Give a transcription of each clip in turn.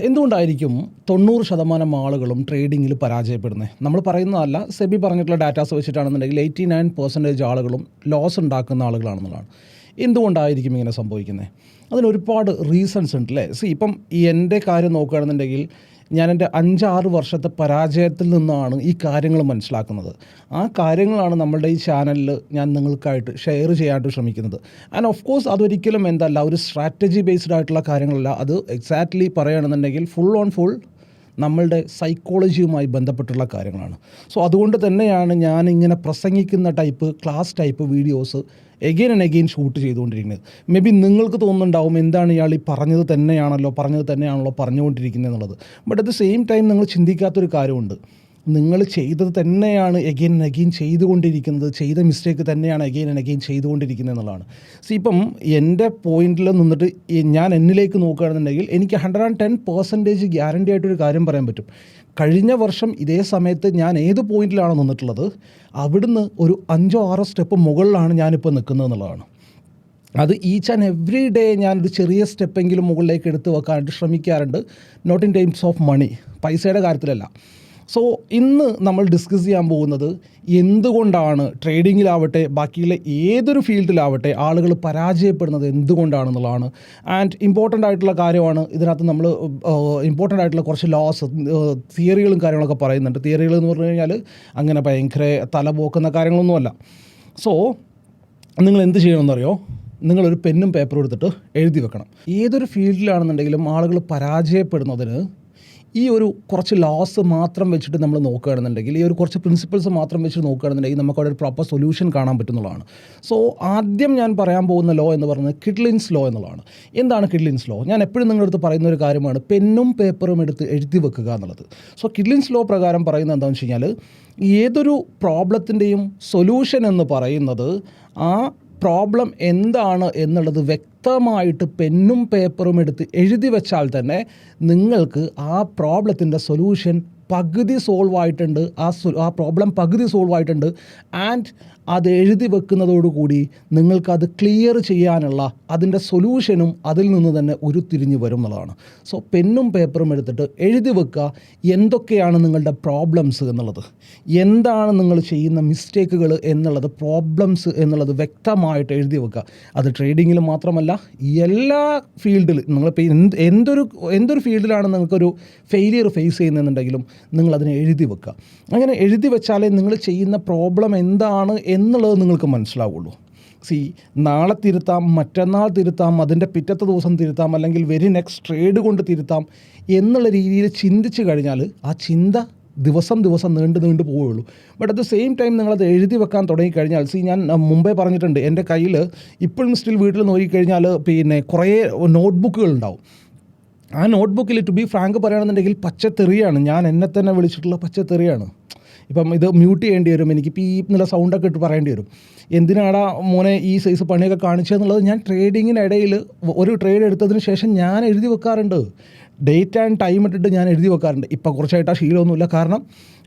എന്തുകൊണ്ടായിരിക്കും തൊണ്ണൂറ് ശതമാനം ആളുകളും ട്രേഡിങ്ങിൽ പരാജയപ്പെടുന്നത് നമ്മൾ പറയുന്നതല്ല സെബി പറഞ്ഞിട്ടുള്ള ഡാറ്റാസ് വെച്ചിട്ടാണെന്നുണ്ടെങ്കിൽ എയ്റ്റി നയൻ പെർസെന്റേജ് ആളുകളും ലോസ് ഉണ്ടാക്കുന്ന ആളുകളാണെന്നുള്ളതാണ്. എന്തുകൊണ്ടായിരിക്കും ഇങ്ങനെ സംഭവിക്കുന്നത് അതിന് ഒരുപാട് റീസൺസ് ഉണ്ട് അല്ലേ സി ഇപ്പം ഈ എന്റെ കാര്യം നോക്കുകയാണെന്നുണ്ടെങ്കിൽ ഞാൻ എന്റെ അഞ്ചാറ് വർഷത്തെ പരാജയത്തിൽ നിന്നാണ് ഈ കാര്യങ്ങൾ മനസ്സിലാക്കുന്നത്. ആ കാര്യങ്ങളാണ് നമ്മളുടെ ഈ ചാനലിൽ ഞാൻ നിങ്ങൾക്കായിട്ട് ഷെയർ ചെയ്യാനായിട്ട് ശ്രമിക്കുന്നത്. ആൻഡ് ഓഫ് കോഴ്സ് അതൊരിക്കലും എന്തല്ല ഒരു സ്ട്രാറ്റജി ബേസ്ഡ് ആയിട്ടുള്ള കാര്യങ്ങളല്ല. അത് എക്സാക്ട്ലി പറയുകയാണെന്നുണ്ടെങ്കിൽ ഫുൾ ഓൺ ഫുൾ നമ്മളുടെ സൈക്കോളജിയുമായി ബന്ധപ്പെട്ടുള്ള കാര്യങ്ങളാണ്. സോ അതുകൊണ്ട് തന്നെയാണ് ഞാൻ ഇങ്ങനെ പ്രസംഗിക്കുന്ന type class type videos again and again shoot ചെയ്തുകൊണ്ടിരിക്കുന്നത്. മേ ബി നിങ്ങൾക്ക് തോന്നുന്നുണ്ടാവും എന്താണ് ഇയാൾ ഈ പറഞ്ഞത് തന്നെയാണല്ലോ പറഞ്ഞത് തന്നെയാണല്ലോ പറഞ്ഞുകൊണ്ടിരിക്കുന്നത് എന്നുള്ളത്. But at the same time നിങ്ങൾ ചിന്തിക്കാത്തൊരു കാര്യമുണ്ട്. നിങ്ങൾ ചെയ്തത് തന്നെയാണ് എഗെയിൻ ആൻഡ് എഗെയിൻ ചെയ്തുകൊണ്ടിരിക്കുന്നത് ചെയ്ത മിസ്റ്റേക്ക് തന്നെയാണ് എഗെയിൻ ആൻഡ് എഗെയിൻ ചെയ്തുകൊണ്ടിരിക്കുന്നത് എന്നുള്ളതാണ്. സി ഇപ്പം എന്റെ പോയിന്റിൽ നിന്നിട്ട് ഞാൻ എന്നിലേക്ക് നോക്കുകയാണെന്നുണ്ടെങ്കിൽ എനിക്ക് hundred and ten percentage guarantee ആയിട്ടൊരു കാര്യം പറയാൻ പറ്റും. കഴിഞ്ഞ വർഷം ഇതേ സമയത്ത് ഞാൻ ഏത് പോയിന്റിലാണ് നിന്നിട്ടുള്ളത്? അവിടുന്ന് ഒരു അഞ്ചോ ആറോ സ്റ്റെപ്പ് മുകളിലാണ് ഞാനിപ്പോൾ നിൽക്കുന്നത് എന്നുള്ളതാണ്. അത് ഈച്ച് ആൻഡ് എവ്രി ഡേ ഞാനൊരു ചെറിയ സ്റ്റെപ്പെങ്കിലും മുകളിലേക്ക് എടുത്ത് വെക്കാനായിട്ട് ശ്രമിക്കാറുണ്ട്. Not in times of money പൈസയുടെ കാര്യത്തിലല്ല. സോ ഇന്ന് നമ്മൾ ഡിസ്കസ് ചെയ്യാൻ പോകുന്നത് എന്തുകൊണ്ടാണ് ട്രേഡിങ്ങിലാവട്ടെ ബാക്കിയുള്ള ഏതൊരു ഫീൽഡിലാവട്ടെ ആളുകൾ പരാജയപ്പെടുന്നത് എന്തുകൊണ്ടാണെന്നുള്ളതാണ്. ആൻഡ് ഇമ്പോർട്ടന്റ് ആയിട്ടുള്ള കാര്യമാണ് ഇതിനകത്ത് നമ്മൾ ഇമ്പോർട്ടന്റ് ആയിട്ടുള്ള കുറച്ച് ലോസ് തിയറികളും കാര്യങ്ങളൊക്കെ പറയുന്നുണ്ട്. തിയറികൾ എന്ന് പറഞ്ഞു കഴിഞ്ഞാൽ അങ്ങനെ ഭയങ്കര തലപോക്കുന്ന കാര്യങ്ങളൊന്നുമല്ല. സോ നിങ്ങൾ എന്ത് ചെയ്യണമെന്നറിയോ? നിങ്ങളൊരു പെന്നും പേപ്പറും എടുത്തിട്ട് എഴുതി വെക്കണം. ഏതൊരു ഫീൽഡിലാണെന്നുണ്ടെങ്കിലും ആളുകൾ പരാജയപ്പെടുന്നതിന് ഈ ഒരു കുറച്ച് ലോസ് മാത്രം വെച്ചിട്ട് നമ്മൾ നോക്കുകയാണെന്നുണ്ടെങ്കിൽ ഈ ഒരു കുറച്ച് പ്രിൻസിപ്പിൾസ് മാത്രം വെച്ചിട്ട് നോക്കുകയാണെന്നുണ്ടെങ്കിൽ നമുക്ക് അവിടെ ഒരു പ്രോപ്പർ സൊല്യൂഷൻ കാണാൻ പറ്റുന്നതാണ്. സോ ആദ്യം ഞാൻ പറയാൻ പോകുന്ന ലോ എന്ന് പറയുന്നത് കിഡ്ലിൻസ് ലോ എന്നുള്ളതാണ്. എന്താണ് കിഡ്ലിൻസ് ലോ ഞാൻ എപ്പോഴും നിങ്ങളുടെ അടുത്ത് പറയുന്ന ഒരു കാര്യമാണ് പെന്നും പേപ്പറും എടുത്ത് എഴുതി വെക്കുക എന്നുള്ളത്. സോ കിഡ്ലിൻസ് ലോ പ്രകാരം പറയുന്നത് എന്താണെന്ന് വെച്ച് കഴിഞ്ഞാൽ ഏതൊരു പ്രോബ്ലത്തിന്റെയും സൊല്യൂഷൻ എന്ന് പറയുന്നത് ആ പ്രോബ്ലം എന്താണ് എന്നുള്ളത് വ്യക്തമായിട്ട് പെന്നും പേപ്പറും എടുത്ത് എഴുതി വെച്ചാൽ തന്നെ നിങ്ങൾക്ക് ആ പ്രോബ്ലത്തിന്റെ സൊല്യൂഷൻ പകുതി സോൾവ് ആയിട്ടുണ്ട്. ആ ആ പ്രോബ്ലം പകുതി സോൾവ് ആയിട്ടുണ്ട്. ആൻഡ് അത് എഴുതി വെക്കുന്നതോടുകൂടി നിങ്ങൾക്കത് ക്ലിയർ ചെയ്യാനുള്ള അതിന്റെ സൊല്യൂഷനും അതിൽ നിന്ന് തന്നെ ഉരുത്തിരിഞ്ഞ് വരും എന്നുള്ളതാണ് സോ പെന്നും പേപ്പറും എടുത്തിട്ട് എഴുതി വെക്കുക. എന്തൊക്കെയാണ് നിങ്ങളുടെ പ്രോബ്ലംസ് എന്നുള്ളത്? എന്താണ് നിങ്ങൾ ചെയ്യുന്ന മിസ്റ്റേക്കുകൾ എന്നുള്ളത് പ്രോബ്ലംസ് എന്നുള്ളത് വ്യക്തമായിട്ട് എഴുതി വെക്കുക. അത് ട്രേഡിങ്ങിൽ മാത്രമല്ല എല്ലാ ഫീൽഡിൽ നിങ്ങളിപ്പോൾ എന്ത് എന്തൊരു എന്തൊരു ഫീൽഡിലാണ് നിങ്ങൾക്കൊരു ഫെയിലിയർ ഫേസ് ചെയ്യുന്നതെന്നുണ്ടെങ്കിലും നിങ്ങളതിനെ എഴുതി വെക്കുക. അങ്ങനെ എഴുതി വെച്ചാലേ നിങ്ങൾ ചെയ്യുന്ന പ്രോബ്ലം എന്താണ് എന്നുള്ളത് നിങ്ങൾക്ക് മനസ്സിലാവുള്ളൂ. സി നാളെ തിരുത്താം മറ്റന്നാൾ തിരുത്താം അതിന്റെ പിറ്റത്തെ ദിവസം തിരുത്താം അല്ലെങ്കിൽ വെരി നെക്സ്റ്റ് ട്രേഡ് കൊണ്ട് തിരുത്താം എന്നുള്ള രീതിയിൽ ചിന്തിച്ച് കഴിഞ്ഞാൽ ആ ചിന്ത ദിവസം ദിവസം നീണ്ടു നീണ്ടു പോവുകയുള്ളൂ. But at the same time നിങ്ങളത് എഴുതി വെക്കാൻ തുടങ്ങിക്കഴിഞ്ഞാൽ സി ഞാൻ മുമ്പേ പറഞ്ഞിട്ടുണ്ട് എന്റെ കയ്യിൽ ഇപ്പോഴും സ്റ്റിൽ വീട്ടിൽ നോക്കിക്കഴിഞ്ഞാൽ പിന്നെ കുറേ നോട്ട്ബുക്കുകൾ ഉണ്ടാവും. ആ നോട്ട്ബുക്കിൽ ടു ബി ഫ്രാങ്ക് പറയുകയാണെന്നുണ്ടെങ്കിൽ പച്ചത്തെറിയാണ്. ഞാൻ എന്നെ തന്നെ വിളിച്ചിട്ടുള്ള പച്ചത്തെറിയാണ്. ഇപ്പം ഇത് മ്യൂട്ട് ചെയ്യേണ്ടി വരും. എനിക്ക് ഈ എന്നുള്ള സൗണ്ടൊക്കെ ഇട്ട് പറയേണ്ടി വരും. എന്തിനാടാ മോനെ ഈ സൈസ് പണിയൊക്കെ കാണിച്ചതെന്നുള്ളത് ഞാൻ ട്രേഡിങ്ങിനിടയിൽ ഒരു ട്രേഡ് എടുത്തതിന് ശേഷം ഞാൻ എഴുതി വെക്കാറുണ്ട്. ഡേറ്റ് ആൻഡ് ടൈം ഇട്ടിട്ട് ഞാൻ എഴുതി വെക്കാറുണ്ട്. ഇപ്പോൾ കുറച്ചായിട്ട് ആ ശീലമൊന്നുമില്ല. കാരണം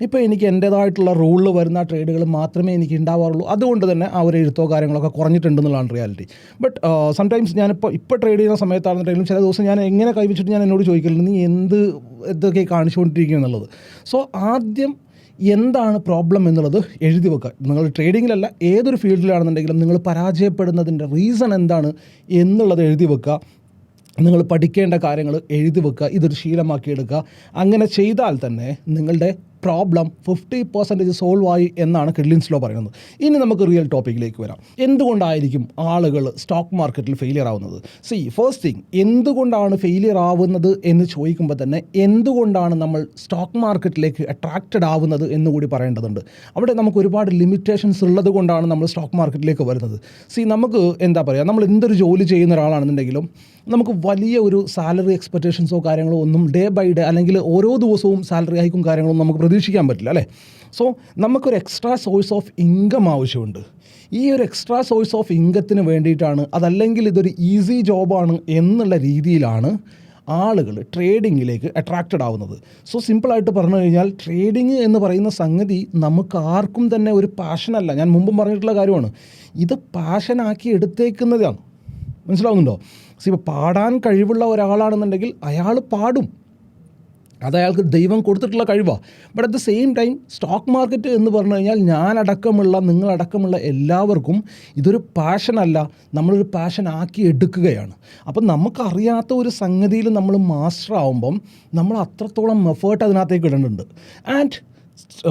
ഇപ്പോൾ എനിക്ക് എന്റേതായിട്ടുള്ള റൂളിൽ വരുന്ന ട്രേഡുകൾ മാത്രമേ എനിക്ക് ഉണ്ടാവാറുള്ളൂ. അതുകൊണ്ട് തന്നെ ആ ഒരു എഴുത്തോ കാര്യങ്ങളൊക്കെ കുറഞ്ഞിട്ടുണ്ടെന്നുള്ളതാണ് റിയാലിറ്റി ബട്ട് സംടൈംസ് ഞാനിപ്പോൾ ഇപ്പോൾ ട്രേഡ് ചെയ്യുന്ന സമയത്താണെന്നുണ്ടെങ്കിലും ചില ദിവസം ഞാൻ എങ്ങനെ കൈവച്ചിട്ട് ഞാൻ എന്നോട് ചോദിക്കില്ല നീ എന്ത് ഇതൊക്കെ കാണിച്ചുകൊണ്ടിരിക്കുക എന്നുള്ളത്. സോ ആദ്യം എന്താണ് പ്രോബ്ലം എന്നുള്ളത് എഴുതി വെക്കുക. നിങ്ങൾ ട്രേഡിങ്ങിലല്ല ഏതൊരു ഫീൽഡിലാണെന്നുണ്ടെങ്കിലും നിങ്ങൾ പരാജയപ്പെടുന്നതിന്റെ റീസൺ എന്താണ് എന്നുള്ളത് എഴുതി വെക്കുക. നിങ്ങൾ പഠിക്കേണ്ട കാര്യങ്ങൾ എഴുതി വെക്കുക. ഇതൊരു ശീലമാക്കിയെടുക്കുക അങ്ങനെ ചെയ്താൽ തന്നെ നിങ്ങളുടെ പ്രോബ്ലം ഫിഫ്റ്റി പെർസെന്റേജ് സോൾവ് ആയി എന്നാണ് കിഡ്ലിൻസ്ലോ പറയുന്നത്. ഇനി നമുക്ക് റിയൽ ടോപ്പിക്കിലേക്ക് വരാം. എന്തുകൊണ്ടായിരിക്കും ആളുകൾ സ്റ്റോക്ക് മാർക്കറ്റിൽ ഫെയിലിയർ ആവുന്നത്? സി ഫസ്റ്റ് തിങ് എന്തുകൊണ്ടാണ് ഫെയിലിയർ ആവുന്നത് എന്ന് ചോദിക്കുമ്പോൾ തന്നെ എന്തുകൊണ്ടാണ് നമ്മൾ സ്റ്റോക്ക് മാർക്കറ്റിലേക്ക് അട്രാക്റ്റഡ് ആവുന്നത് എന്ന് കൂടി പറയേണ്ടതുണ്ട്. അവിടെ നമുക്ക് ഒരുപാട് ലിമിറ്റേഷൻസ് ഉള്ളത് കൊണ്ടാണ് നമ്മൾ സ്റ്റോക്ക് മാർക്കറ്റിലേക്ക് വരുന്നത്. സി നമുക്ക് എന്താ പറയുക നമ്മൾ എന്തൊരു ജോലി ചെയ്യുന്ന ഒരാളാണെന്നുണ്ടെങ്കിലും നമുക്ക് വലിയ ഒരു സാലറി എക്സ്പെക്റ്റേഷൻസോ കാര്യങ്ങളോ ഒന്നും ഡേ ബൈ ഡേ അല്ലെങ്കിൽ ഓരോ ദിവസവും സാലറി ഹൈക്കും കാര്യങ്ങളൊന്നും നമുക്ക് പ്രതീക്ഷിക്കാൻ പറ്റില്ല അല്ലേ? സോ നമുക്കൊരു എക്സ്ട്രാ സോഴ്സ് ഓഫ് ഇൻകം ആവശ്യമുണ്ട്. ഈ ഒരു എക്സ്ട്രാ സോഴ്സ് ഓഫ് ഇൻകത്തിന് വേണ്ടിയിട്ടാണ് അതല്ലെങ്കിൽ ഇതൊരു ഈസി ജോബാണ് എന്നുള്ള രീതിയിലാണ് ആളുകൾ ട്രേഡിങ്ങിലേക്ക് അട്രാക്റ്റഡ് ആവുന്നത്. സോ സിമ്പിളായിട്ട് പറഞ്ഞു കഴിഞ്ഞാൽ ട്രേഡിങ് എന്ന് പറയുന്ന സംഗതി നമുക്ക് ആർക്കും തന്നെ ഒരു പാഷനല്ല ഞാൻ മുമ്പും പറഞ്ഞിട്ടുള്ള കാര്യമാണ്. ഇത് പാഷനാക്കി എടുത്തേക്കുന്നതാണ്. മനസ്സിലാവുന്നുണ്ടോ? സോ ഇപ്പോൾ പാടാൻ കഴിവുള്ള ഒരാളാണെന്നുണ്ടെങ്കിൽ അയാൾ പാടും. അത് അയാൾക്ക് ദൈവം കൊടുത്തിട്ടുള്ള കഴിവാണ് but at the same time stock market എന്ന് പറഞ്ഞു കഴിഞ്ഞാൽ ഞാനടക്കമുള്ള നിങ്ങളടക്കമുള്ള എല്ലാവർക്കും ഇതൊരു പാഷനല്ല നമ്മളൊരു പാഷൻ ആക്കി എടുക്കുകയാണ്. അപ്പം നമുക്കറിയാത്ത ഒരു സംഗതിയിൽ നമ്മൾ മാസ്റ്റർ ആവുമ്പം നമ്മൾ അത്രത്തോളം എഫേർട്ട് അതിനകത്തേക്ക് ഇടേണ്ടതുണ്ട്. And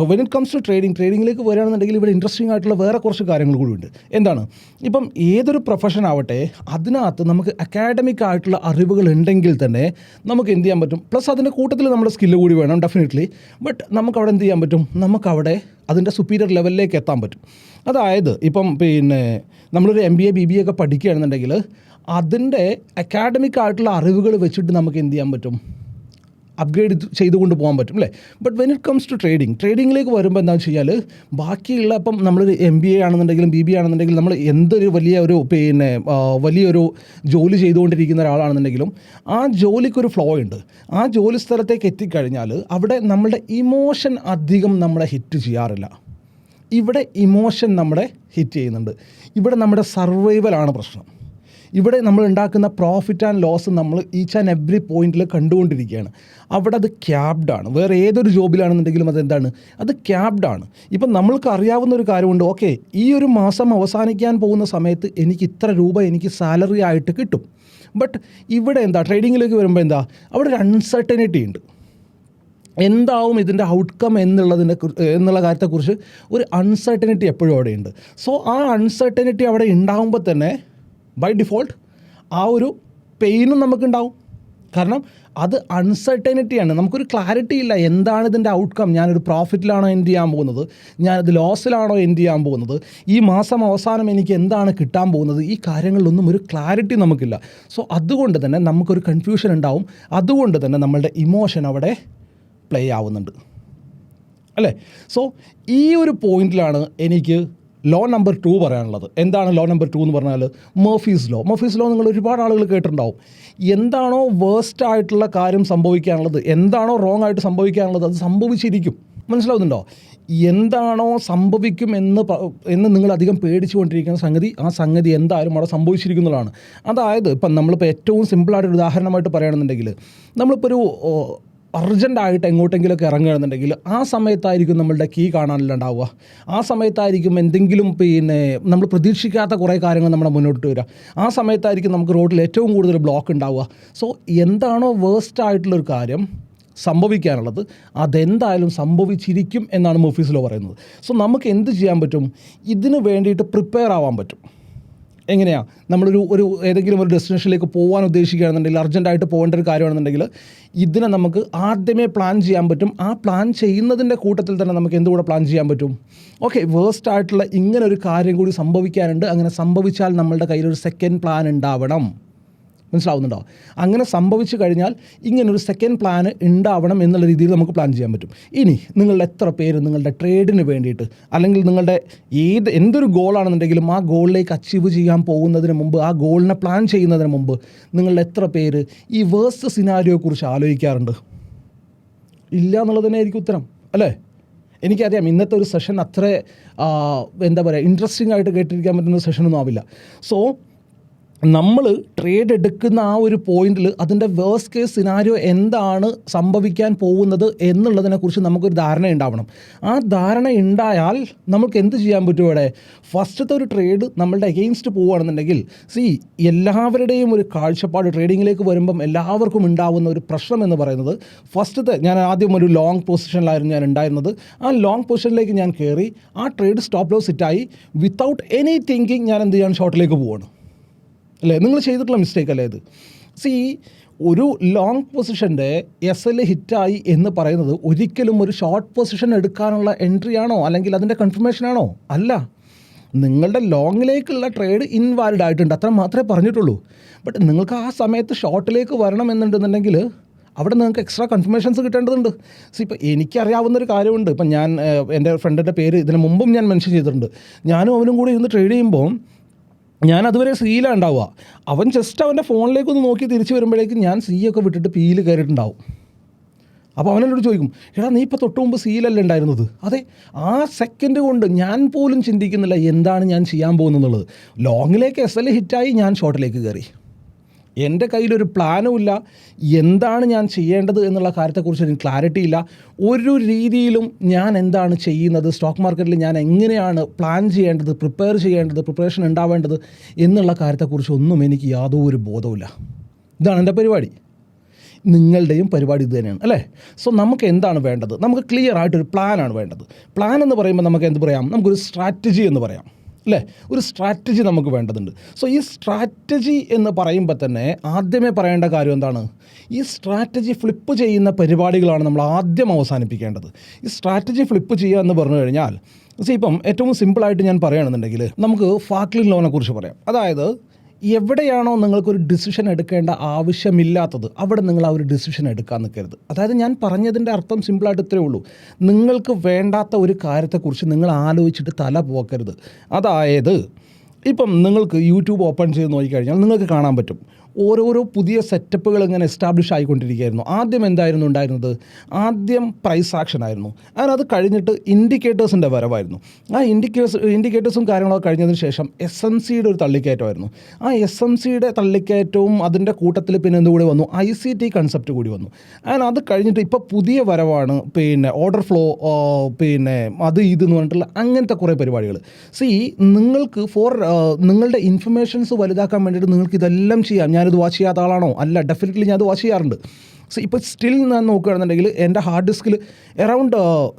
when it comes to trading ട്രേഡിങ്ങിലേക്ക് വരികയാണെന്നുണ്ടെങ്കിൽ ഇവിടെ ഇൻട്രസ്റ്റിംഗ് ആയിട്ടുള്ള വേറെ കുറച്ച് കാര്യങ്ങൾ കൂടി ഉണ്ട്. എന്താണ്? ഇപ്പം ഏതൊരു പ്രൊഫഷൻ ആവട്ടെ അതിനകത്ത് നമുക്ക് അക്കാഡമിക് ആയിട്ടുള്ള അറിവുകൾ ഉണ്ടെങ്കിൽ തന്നെ നമുക്ക് എന്ത് ചെയ്യാൻ പറ്റും? പ്ലസ് അതിന്റെ കൂട്ടത്തിൽ നമ്മുടെ സ്കില്ല് കൂടി വേണം ഡെഫിനറ്റ്ലി ബട്ട് നമുക്ക് അവിടെ എന്ത് ചെയ്യാൻ പറ്റും? നമുക്കവിടെ അതിന്റെ സുപ്പീരിയർ ലെവലിലേക്ക് എത്താൻ പറ്റും. അതായത് ഇപ്പം പിന്നെ നമ്മളൊരു M B A B B ഒക്കെ പഠിക്കുകയാണെന്നുണ്ടെങ്കിൽ അതിന്റെ അക്കാഡമിക് ആയിട്ടുള്ള അറിവുകൾ വെച്ചിട്ട് നമുക്ക് എന്ത് ചെയ്യാൻ പറ്റും? അപ്ഗ്രേഡ് ചെയ്തുകൊണ്ട് പോകാൻ പറ്റും അല്ലേ? But when it comes to trading ട്രേഡിങ്ങിലേക്ക് വരുമ്പോൾ എന്താണെന്ന് വെച്ച് കഴിഞ്ഞാൽ ബാക്കിയുള്ള ഇപ്പം നമ്മളൊരു എം ബി എ ആണെന്നുണ്ടെങ്കിലും ബി ബി ആണെന്നുണ്ടെങ്കിലും നമ്മൾ എന്തൊരു വലിയ ഒരു പിന്നെ വലിയൊരു ജോലി ചെയ്തുകൊണ്ടിരിക്കുന്ന ഒരാളാണെന്നുണ്ടെങ്കിലും ആ ജോലിക്കൊരു ഫ്ലോ ഉണ്ട്. ആ ജോലി സ്ഥലത്തേക്ക് എത്തിക്കഴിഞ്ഞാൽ അവിടെ നമ്മളുടെ ഇമോഷൻ അധികം നമ്മളെ ഹിറ്റ് ചെയ്യാറില്ല. ഇവിടെ ഇമോഷൻ നമ്മളെ ഹിറ്റ് ചെയ്യുന്നുണ്ട്. ഇവിടെ നമ്മുടെ സർവൈവലാണ് പ്രശ്നം. ഇവിടെ നമ്മൾ ഉണ്ടാക്കുന്ന പ്രോഫിറ്റ് ആൻഡ് ലോസ് നമ്മൾ ഈച്ച് ആൻഡ് എവറി പോയിന്റിൽ കണ്ടുകൊണ്ടിരിക്കുകയാണ്. അവിടെ അത് ക്യാബ്ഡ് ആണ്. വേറെ ഏതൊരു ജോബിലാണെന്നുണ്ടെങ്കിലും അത് എന്താണ്? അത് ക്യാബ്ഡ് ആണ്. ഇപ്പം നമ്മൾക്ക് അറിയാവുന്ന ഒരു കാര്യമുണ്ട്. ഓക്കെ ഈ ഒരു മാസം അവസാനിക്കാൻ പോകുന്ന സമയത്ത് എനിക്ക് ഇത്ര രൂപ എനിക്ക് സാലറി ആയിട്ട് കിട്ടും. ബട്ട് ഇവിടെ എന്താ? ട്രേഡിങ്ങിലേക്ക് വരുമ്പോൾ എന്താ? അവിടെ ഒരു അൺസർട്ടനിറ്റി ഉണ്ട്. എന്താവും ഇതിന്റെ ഔട്ട്കം എന്നുള്ളതിനെ എന്നുള്ള കാര്യത്തെക്കുറിച്ച് ഒരു അൺസർട്ടനിറ്റി എപ്പോഴും അവിടെയുണ്ട്. സോ ആ അൺസർട്ടനിറ്റി അവിടെ ഉണ്ടാകുമ്പോൾ തന്നെ ബൈ ഡിഫോൾട്ട് ആ ഒരു പെയിനും നമുക്കുണ്ടാവും. കാരണം അത് അൺസർട്ടനിറ്റിയാണ് നമുക്കൊരു ക്ലാരിറ്റി ഇല്ല എന്താണ് ഇതിന്റെ ഔട്ട്കം ഞാനൊരു പ്രോഫിറ്റിലാണോ എൻഡ് ചെയ്യാൻ പോകുന്നത്? ഞാനത് ലോസിലാണോ എൻഡ് ചെയ്യാൻ പോകുന്നത്? ഈ മാസം അവസാനം എനിക്ക് എന്താണ് കിട്ടാൻ പോകുന്നത്? ഈ കാര്യങ്ങളിലൊന്നും ഒരു ക്ലാരിറ്റി നമുക്കില്ല. സോ അതുകൊണ്ട് തന്നെ നമുക്കൊരു കൺഫ്യൂഷൻ ഉണ്ടാവും. അതുകൊണ്ട് തന്നെ നമ്മളുടെ ഇമോഷൻ അവിടെ പ്ലേ ആവുന്നുണ്ട്. അല്ലേ? സോ ഈ ഒരു പോയിന്റിലാണ് എനിക്ക് ലോ നമ്പർ ടു പറയാനുള്ളത്. എന്താണ് ലോ നമ്പർ ടു എന്ന് പറഞ്ഞാൽ മർഫീസ് ലോ മർഫീസ് ലോ നിങ്ങൾ ഒരുപാട് ആളുകൾ കേട്ടിട്ടുണ്ടാവും. എന്താണോ വേസ്റ്റ് ആയിട്ടുള്ള കാര്യം സംഭവിക്കാനുള്ളത് എന്താണോ റോങ് ആയിട്ട് സംഭവിക്കാനുള്ളത് അത് സംഭവിച്ചിരിക്കും. മനസ്സിലാവുന്നുണ്ടോ? എന്താണോ സംഭവിക്കും എന്ന് എന്ന് നിങ്ങൾ അധികം പേടിച്ചുകൊണ്ടിരിക്കുന്ന സംഗതി ആ സംഗതി എന്തായാലും അവിടെ സംഭവിച്ചിരിക്കുന്നതാണ് അതായത് ഇപ്പം നമ്മളിപ്പോൾ ഏറ്റവും സിമ്പിളായിട്ടൊരു ഉദാഹരണമായിട്ട് പറയുകയാണെന്നുണ്ടെങ്കിൽ നമ്മളിപ്പോൾ ഒരു അർജന്റായിട്ട് എങ്ങോട്ടെങ്കിലുമൊക്കെ ഇറങ്ങുകയാണെന്നുണ്ടെങ്കിൽ ആ സമയത്തായിരിക്കും നമ്മളുടെ കീ കാണാനില്ല ഉണ്ടാവുക. ആ സമയത്തായിരിക്കും എന്തെങ്കിലും പിന്നെ നമ്മൾ പ്രതീക്ഷിക്കാത്ത കുറേ കാര്യങ്ങൾ നമ്മുടെ മുന്നോട്ട് വരിക. ആ സമയത്തായിരിക്കും നമുക്ക് റോഡിൽ ഏറ്റവും കൂടുതൽ ബ്ലോക്ക് ഉണ്ടാവുക. സോ എന്താണോ വേസ്റ്റ് ആയിട്ടുള്ളൊരു കാര്യം സംഭവിക്കാനുള്ളത് അതെന്തായാലും സംഭവിച്ചിരിക്കും എന്നാണ് മൂഫീസിലോ പറയുന്നത്. സോ നമുക്ക് എന്ത് ചെയ്യാൻ പറ്റും? ഇതിന് വേണ്ടിയിട്ട് പ്രിപ്പയർ ആവാൻ പറ്റും. എങ്ങനെയാണ് നമ്മളൊരു ഒരു ഏതെങ്കിലും ഒരു ഡെസ്റ്റിനേഷനിലേക്ക് പോകാൻ ഉദ്ദേശിക്കുകയാണെന്നുണ്ടെങ്കിൽ അർജന്റായിട്ട് പോകേണ്ട ഒരു കാര്യമാണെന്നുണ്ടെങ്കിൽ ഇതിനെ നമുക്ക് ആദ്യമേ പ്ലാൻ ചെയ്യാൻ പറ്റും. ആ പ്ലാൻ ചെയ്യുന്നതിന്റെ കൂട്ടത്തിൽ തന്നെ നമുക്ക് എന്തുകൂടെ പ്ലാൻ ചെയ്യാൻ പറ്റും? ഓക്കെ വേസ്റ്റ് ആയിട്ടുള്ള ഇങ്ങനെ ഒരു കാര്യം കൂടി സംഭവിക്കാനുണ്ട്. അങ്ങനെ സംഭവിച്ചാൽ നമ്മളുടെ കയ്യിലൊരു സെക്കൻഡ് പ്ലാൻ ഉണ്ടാവണം. മനസ്സിലാവുന്നുണ്ടോ? അങ്ങനെ സംഭവിച്ചു കഴിഞ്ഞാൽ ഇങ്ങനൊരു സെക്കൻഡ് പ്ലാൻ ഉണ്ടാവണം എന്നുള്ള രീതിയിൽ നമുക്ക് പ്ലാൻ ചെയ്യാൻ പറ്റും. ഇനി നിങ്ങളുടെ എത്ര പേര് നിങ്ങളുടെ ട്രേഡിന് വേണ്ടിയിട്ട് അല്ലെങ്കിൽ നിങ്ങളുടെ ഏത് എന്തൊരു ഗോളാണെന്നുണ്ടെങ്കിലും ആ ഗോളിലേക്ക് അച്ചീവ് ചെയ്യാൻ പോകുന്നതിന് മുമ്പ് ആ ഗോളിനെ പ്ലാൻ ചെയ്യുന്നതിന് മുമ്പ് നിങ്ങളുടെ എത്ര പേര് ഈ വേഴ്സ് സിനാരിയോയെക്കുറിച്ച് ആലോചിക്കാറുണ്ട്? ഇല്ല എന്നുള്ളത് തന്നെ ആയിരിക്കും ഉത്തരം അല്ലേ? എനിക്കറിയാം ഇന്നത്തെ ഒരു സെഷൻ അത്ര എന്താ പറയുക ഇൻട്രസ്റ്റിംഗ് ആയിട്ട് കേട്ടിരിക്കാൻ പറ്റുന്ന സെഷനൊന്നും ആവില്ല. സോ നമ്മൾ ട്രേഡ് എടുക്കുന്ന ആ ഒരു പോയിന്റിൽ അതിന്റെ വേഴ്സ് കേസ് സിനാരിയോ എന്താണ് സംഭവിക്കാൻ പോകുന്നത് എന്നുള്ളതിനെക്കുറിച്ച് നമുക്കൊരു ധാരണ ഉണ്ടാവണം. ആ ധാരണ ഉണ്ടായാൽ നമുക്ക് എന്ത് ചെയ്യാൻ പറ്റും ഇവിടെ? ഫസ്റ്റത്തെ ഒരു ട്രേഡ് നമ്മളുടെ അഗെയിൻസ്റ്റ് പോവുകയാണെന്നുണ്ടെങ്കിൽ സി എല്ലാവരുടെയും ഒരു കാഴ്ചപ്പാട് ട്രേഡിങ്ങിലേക്ക് വരുമ്പം എല്ലാവർക്കും ഉണ്ടാവുന്ന ഒരു പ്രശ്നം എന്ന് പറയുന്നത് ഫസ്റ്റത്തെ ഞാൻ ആദ്യം ഒരു ലോങ് പൊസിഷനിലായിരുന്നു ഞാൻ ഉണ്ടായിരുന്നത്. ആ ലോങ് പൊസിഷനിലേക്ക് ഞാൻ കയറി ആ ട്രേഡ് സ്റ്റോപ്പ് ലോസ് ഹിറ്റായി വിത്തൗട്ട് എനി തിങ്കിങ് ഞാൻ എന്ത് ചെയ്യാൻ ഷോർട്ടിലേക്ക് പോവാണ്. അല്ലേ? നിങ്ങൾ ചെയ്തിട്ടുള്ള മിസ്റ്റേക്ക് അല്ലേ ഇത്? സി ഒരു ലോങ് പൊസിഷന്റെ എസ് എൽ ഹിറ്റായി എന്ന് പറയുന്നത് ഒരിക്കലും ഒരു ഷോർട്ട് പൊസിഷൻ എടുക്കാനുള്ള എൻട്രി ആണോ? അല്ലെങ്കിൽ അതിന്റെ കൺഫർമേഷൻ ആണോ? അല്ല. നിങ്ങളുടെ ലോങ്ങിലേക്കുള്ള ട്രേഡ് ഇൻവാലിഡ് ആയിട്ടുണ്ട്. അത്ര മാത്രമേ പറഞ്ഞിട്ടുള്ളൂ. ബട്ട് നിങ്ങൾക്ക് ആ സമയത്ത് ഷോർട്ടിലേക്ക് വരണം എന്നുണ്ടെന്നുണ്ടെങ്കിൽ അവിടെ നിങ്ങൾക്ക് എക്സ്ട്രാ കൺഫർമേഷൻസ് കിട്ടേണ്ടതുണ്ട്. സി ഇപ്പോൾ എനിക്കറിയാവുന്ന ഒരു കാര്യമുണ്ട്. ഇപ്പം ഞാൻ എന്റെ ഫ്രണ്ടിന്റെ പേര് ഇതിന് മുമ്പും ഞാൻ മെൻഷൻ ചെയ്തിട്ടുണ്ട്. ഞാനും അവനും കൂടി ഇരുന്ന് ട്രേഡ് ചെയ്യുമ്പോൾ ഞാൻ അതുവരെ സീല ഉണ്ടാവുക. അവൻ ജസ്റ്റ് അവന്റെ ഫോണിലേക്ക് ഒന്ന് നോക്കി തിരിച്ചു വരുമ്പോഴേക്കും ഞാൻ സീ ഒക്കെ വിട്ടിട്ട് പീൽ കയറിയിട്ടുണ്ടാവും. അപ്പോൾ അവനോട് ചോദിക്കും എടാ നീ ഇപ്പോൾ തൊട്ട് മുമ്പ് സീലല്ലേ ഉണ്ടായിരുന്നത്? അതെ ആ സെക്കൻഡ് കൊണ്ട് ഞാൻ പോലും ചിന്തിക്കുന്നില്ല എന്താണ് ഞാൻ ചെയ്യാൻ പോകുന്നത് എന്നുള്ളത്. ലോങ്ങിലേക്ക് എസ് എൽ ഹിറ്റായി ഞാൻ ഷോർട്ടിലേക്ക് കയറി. എന്റെ കയ്യിലൊരു പ്ലാനുമില്ല എന്താണ് ഞാൻ ചെയ്യേണ്ടത് എന്നുള്ള കാര്യത്തെക്കുറിച്ച് എനിക്ക് ക്ലാരിറ്റി ഇല്ല. ഒരു രീതിയിലും ഞാൻ എന്താണ് ചെയ്യുന്നത്? സ്റ്റോക്ക് മാർക്കറ്റിൽ ഞാൻ എങ്ങനെയാണ് പ്ലാൻ ചെയ്യേണ്ടത് പ്രിപ്പയർ ചെയ്യേണ്ടത് പ്രിപ്പറേഷൻ ഉണ്ടാവേണ്ടത് എന്നുള്ള കാര്യത്തെക്കുറിച്ച് ഒന്നും എനിക്ക് യാതൊരു ബോധവുമില്ല ഇതാണ് എന്റെ പരിപാടി. നിങ്ങളുടെയും പരിപാടി ഇത് തന്നെയാണ് അല്ലേ? സോ നമുക്ക് എന്താണ് വേണ്ടത്? നമുക്ക് ക്ലിയർ ആയിട്ടൊരു പ്ലാനാണ് വേണ്ടത്. പ്ലാൻ എന്ന് പറയുമ്പോൾ നമുക്ക് എന്ത് പറയാം? നമുക്കൊരു സ്ട്രാറ്റജി എന്ന് പറയാം. അല്ലേ ഒരു സ്ട്രാറ്റജി നമുക്ക് വേണ്ടതുണ്ട്. സോ ഈ സ്ട്രാറ്റജി എന്ന് പറയുമ്പോൾ തന്നെ ആദ്യമേ പറയേണ്ട കാര്യം എന്താണ്? ഈ സ്ട്രാറ്റജി ഫ്ലിപ്പ് ചെയ്യുന്ന പരിപാടികളാണ് നമ്മൾ ആദ്യം അവസാനിപ്പിക്കേണ്ടത്. ഈ സ്ട്രാറ്റജി ഫ്ലിപ്പ് ചെയ്യുക എന്ന് പറഞ്ഞു കഴിഞ്ഞാൽ ഇപ്പം ഏറ്റവും സിമ്പിളായിട്ട് ഞാൻ പറയുകയാണെന്നുണ്ടെങ്കിൽ നമുക്ക് ഫാക്ലിൻ ലോനെ പറയാം. അതായത് എവിടെയാണോ നിങ്ങൾക്കൊരു ഡിസിഷൻ എടുക്കേണ്ട ആവശ്യമില്ലാത്തത് അവിടെ നിങ്ങൾ ആ ഒരു ഡിസിഷൻ എടുക്കാൻ നിൽക്കരുത്. അതായത് ഞാൻ പറഞ്ഞതിന്റെ അർത്ഥം സിമ്പിളായിട്ട് ഇത്രയേ ഉള്ളൂ. നിങ്ങൾക്ക് വേണ്ടാത്ത ഒരു കാര്യത്തെക്കുറിച്ച് നിങ്ങൾ ആലോചിച്ചിട്ട് തല പോക്കരുത്. അതായത് ഇപ്പം നിങ്ങൾക്ക് യൂട്യൂബ് ഓപ്പൺ ചെയ്ത് നോക്കിക്കഴിഞ്ഞാൽ നിങ്ങൾക്ക് കാണാൻ പറ്റും. ഓരോരോ പുതിയ സെറ്റപ്പുകൾ ഇങ്ങനെ എസ്റ്റാബ്ലിഷ് ആയിക്കൊണ്ടിരിക്കുകയായിരുന്നു. ആദ്യം എന്തായിരുന്നു ഉണ്ടായിരുന്നത്? ആദ്യം പ്രൈസ് ആക്ഷൻ ആയിരുന്നു. അതിനത് അത് കഴിഞ്ഞിട്ട് ഇൻഡിക്കേറ്റേഴ്സിന്റെ വരവായിരുന്നു. ആ ഇൻഡിക്കേഴ്സ് ഇൻഡിക്കേറ്റേഴ്സും കാര്യങ്ങളൊക്കെ കഴിഞ്ഞതിന് ശേഷം എസ് എം സിയുടെ ഒരു തള്ളിക്കയറ്റമായിരുന്നു. ആ എസ് എം സിയുടെ തള്ളിക്കയറ്റവും അതിന്റെ കൂട്ടത്തിൽ പിന്നെ എന്തുകൂടി വന്നു? ഐ സി ടി കൺസെപ്റ്റ് കൂടി വന്നു. അങ്ങനെ അത് കഴിഞ്ഞിട്ട് ഇപ്പോൾ പുതിയ വരവാണ് പിന്നെ ഓർഡർ ഫ്ലോ പിന്നെ അത് ഇത് എന്ന് പറഞ്ഞിട്ടുള്ള അങ്ങനത്തെ കുറേ പരിപാടികൾ സി നിങ്ങൾക്ക് ഫോർ നിങ്ങളുടെ ഇൻഫർമേഷൻസ് വലുതാക്കാൻ വേണ്ടിയിട്ട് നിങ്ങൾക്ക് ഇതെല്ലാം ചെയ്യാം. ഞാനിത് വാച്ച് ചെയ്യാത്ത ആളാണോ? അല്ല ഡെഫിനറ്റ്ലി ഞാൻ അത് വാച്ച് ചെയ്യാറുണ്ട്. സോ ഇപ്പോൾ സ്റ്റിൽ ഞാൻ നോക്കുകയാണെന്നുണ്ടെങ്കിൽ എന്റെ ഹാർഡ് ഡിസ്കിൽ എറൗണ്ട്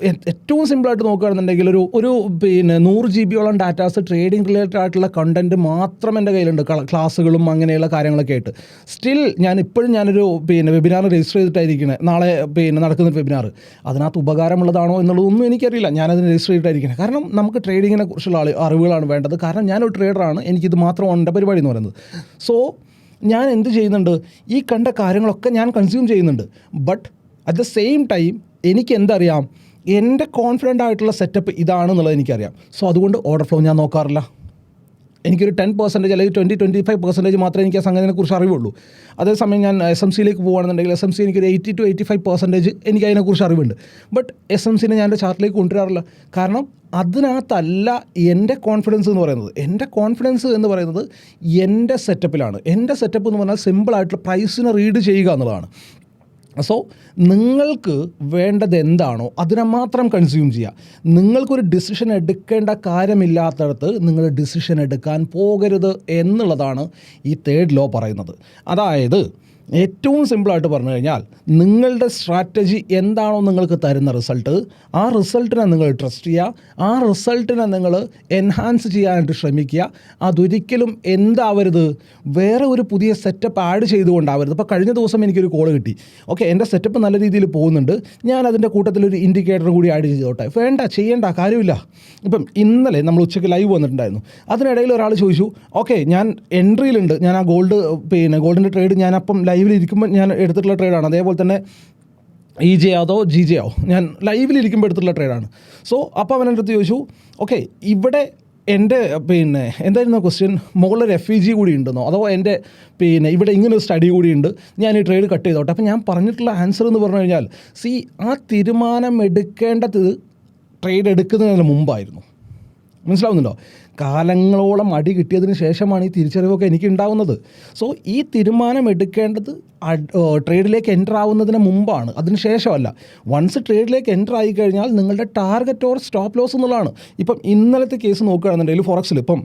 ഏറ്റവും സിമ്പിളായിട്ട് നോക്കുകയാണെന്നുണ്ടെങ്കിൽ ഒരു ഒരു പിന്നെ നൂറ് ജി ബിയോളം ഡാറ്റാസ് ട്രേഡിംഗ് റിലേറ്റഡ് ആയിട്ടുള്ള കണ്ടന്റ് മാത്രം എന്റെ കയ്യിലുണ്ട്. കള- ക്ലാസ്സുകളും അങ്ങനെയുള്ള കാര്യങ്ങളൊക്കെ ആയിട്ട്. സ്റ്റിൽ ഞാൻ ഇപ്പോഴും ഞാനൊരു പിന്നെ വെബിനാർ രജിസ്റ്റർ ചെയ്തിട്ടായിരിക്കണേ. നാളെ പിന്നെ നടക്കുന്ന വെബിനാർ അതിനകത്ത് ഉപകാരമുള്ളതാണോ എന്നുള്ളതൊന്നും എനിക്കറിയില്ല. ഞാനതിന് രജിസ്റ്റർ ചെയ്തിട്ടായിരിക്കണേ. കാരണം നമുക്ക് ട്രേഡിങ്ങിനെ കുറിച്ചുള്ള അറിവുകളാണ് വേണ്ടത്. കാരണം ഞാനൊരു ട്രേഡറാണ് എനിക്കിത് മാത്രമാണ് എന്റെ പരിപാടി എന്ന് പറയുന്നത്. സോ ഞാൻ എന്ത് ചെയ്യുന്നുണ്ട്? ഈ കണ്ട കാര്യങ്ങളൊക്കെ ഞാൻ കൺസ്യൂം ചെയ്യുന്നുണ്ട്. But at the same time എനിക്ക് എന്തറിയാം? എന്റെ കോൺഫിഡന്റ് ആയിട്ടുള്ള സെറ്റപ്പ് ഇതാണെന്നുള്ളത് എനിക്കറിയാം. സോ അതുകൊണ്ട് ഓർഡർ ഫ്ലോ ഞാൻ നോക്കാറില്ല. എനിക്കൊരു ടെൻ പെർസെന്റേജ് അല്ലെങ്കിൽ ട്വന്റി ട്വന്റി ഫൈവ് പെർസെന്റേജ് മാത്രമേ എനിക്ക് ആ സംഗതിനെക്കുറിച്ച് അറിവുള്ളൂ. അതേസമയം ഞാൻ എസ് എം സിയിലേക്ക് പോകുകയാണെന്നുണ്ടെങ്കിൽ എസ് എം സി എനിക്കൊരു eighty to eighty five percentage എനിക്ക് അതിനെക്കുറിച്ച് അറിവുണ്ട്. ബട്ട് എസ് എം സിനെ ഞാൻ എന്റെ ചാർട്ടിലേക്ക് കൊണ്ടുവരാറില്ല. കാരണം അതിനകത്തല്ല എന്റെ കോൺഫിഡൻസ് എന്ന് പറയുന്നത്. എന്റെ കോൺഫിഡൻസ് എന്ന് പറയുന്നത് എന്റെ സെറ്റപ്പിലാണ് എന്റെ സെറ്റപ്പ് എന്ന് പറഞ്ഞാൽ സിമ്പിളായിട്ടുള്ള പ്രൈസിനെ റീഡ് ചെയ്യുക എന്നുള്ളതാണ്. സോ നിങ്ങൾക്ക് വേണ്ടത് എന്താണോ അതിനെ മാത്രം കൺസ്യൂം ചെയ്യുക നിങ്ങൾക്കൊരു ഡിസിഷൻ എടുക്കേണ്ട കാര്യമില്ലാത്തടത്ത് നിങ്ങൾ ഡിസിഷൻ എടുക്കാൻ പോകരുത് എന്നുള്ളതാണ് ഈ തേർഡ് ലോ പറയുന്നത്. അതായത് ഏറ്റവും സിമ്പിളായിട്ട് പറഞ്ഞു കഴിഞ്ഞാൽ നിങ്ങളുടെ സ്ട്രാറ്റജി എന്താണോ നിങ്ങൾക്ക് തരുന്ന റിസൾട്ട് ആ റിസൾട്ടിനെ നിങ്ങൾ ട്രസ്റ്റ് ചെയ്യുക ആ റിസൾട്ടിനെ നിങ്ങൾ എൻഹാൻസ് ചെയ്യാനായിട്ട് ശ്രമിക്കുക. അതൊരിക്കലും എന്താവരുത്? വേറെ ഒരു പുതിയ സെറ്റപ്പ് ആഡ് ചെയ്തുകൊണ്ടാവരുത്. ഇപ്പോൾ കഴിഞ്ഞ ദിവസം എനിക്കൊരു കോൾ കിട്ടി. ഓക്കെ എന്റെ സെറ്റപ്പ് നല്ല രീതിയിൽ പോകുന്നുണ്ട്. ഞാൻ അതിന്റെ കൂട്ടത്തിൽ ഒരു ഇൻഡിക്കേറ്റർ കൂടി ആഡ് ചെയ്തോട്ടെ. വേണ്ട ചെയ്യേണ്ട കാര്യമില്ല. ഇപ്പം ഇന്നലെ നമ്മൾ ഉച്ചയ്ക്ക് ലൈവ് വന്നിട്ടുണ്ടായിരുന്നു. അതിനിടയിൽ ഒരാൾ ചോദിച്ചു ഓക്കെ ഞാൻ എൻട്രിയിലുണ്ട്. ഞാൻ ആ ഗോൾഡ് പിന്നെ ഗോൾഡിന്റെ ട്രേഡ് ഞാൻ അപ്പം ലൈവിൽ ഇരിക്കുമ്പോൾ ഞാൻ എടുത്തിട്ടുള്ള ട്രേഡാണ് അതേപോലെ തന്നെ ഇ ജെ അതോ ജി ജെ ആവോ ഞാൻ ലൈവിൽ ഇരിക്കുമ്പോൾ എടുത്തിട്ടുള്ള ട്രേഡാണ് സോ അപ്പോൾ അവൻ എന്റെ അടുത്ത് ചോദിച്ചു ഓക്കെ ഇവിടെ എന്റെ പിന്നെ എന്തായിരുന്നു ക്വസ്റ്റ്യൻ മുകളിലൊരു എഫ് ഇ ജി കൂടി ഉണ്ടെന്നോ? അതോ എന്റെ പിന്നെ ഇവിടെ ഇങ്ങനെ ഒരു സ്റ്റഡി കൂടി ഉണ്ട് ഞാൻ ഈ ട്രേഡ് കട്ട് ചെയ്തോട്ടെ? അപ്പോൾ ഞാൻ പറഞ്ഞിട്ടുള്ള ആൻസർ എന്ന് പറഞ്ഞു കഴിഞ്ഞാൽ സി ആ തീരുമാനം എടുക്കേണ്ടത് ട്രേഡ് എടുക്കുന്നതിന് മുമ്പായിരുന്നു. മനസ്സിലാവുന്നുണ്ടോ? കാലങ്ങളോളം അടി കിട്ടിയതിന് ശേഷമാണ് ഈ തിരിച്ചറിവൊക്കെ എനിക്ക് ഉണ്ടാവുന്നത് സോ ഈ തീരുമാനം എടുക്കേണ്ടത് ട്രേഡിലേക്ക് എന്റർ ആവുന്നതിന് മുമ്പാണ്. അതിന് ശേഷമല്ല. വൺസ് ട്രേഡിലേക്ക് എന്റർ ആയി കഴിഞ്ഞാൽ നിങ്ങളുടെ ടാർഗറ്റ് ഓർ സ്റ്റോപ്പ് ലോസ് എന്നുള്ളതാണ്. ഇപ്പം ഇന്നലത്തെ കേസ് നോക്കുകയാണെന്നുണ്ടെങ്കിൽ ഫോറക്സിൽ ഇപ്പം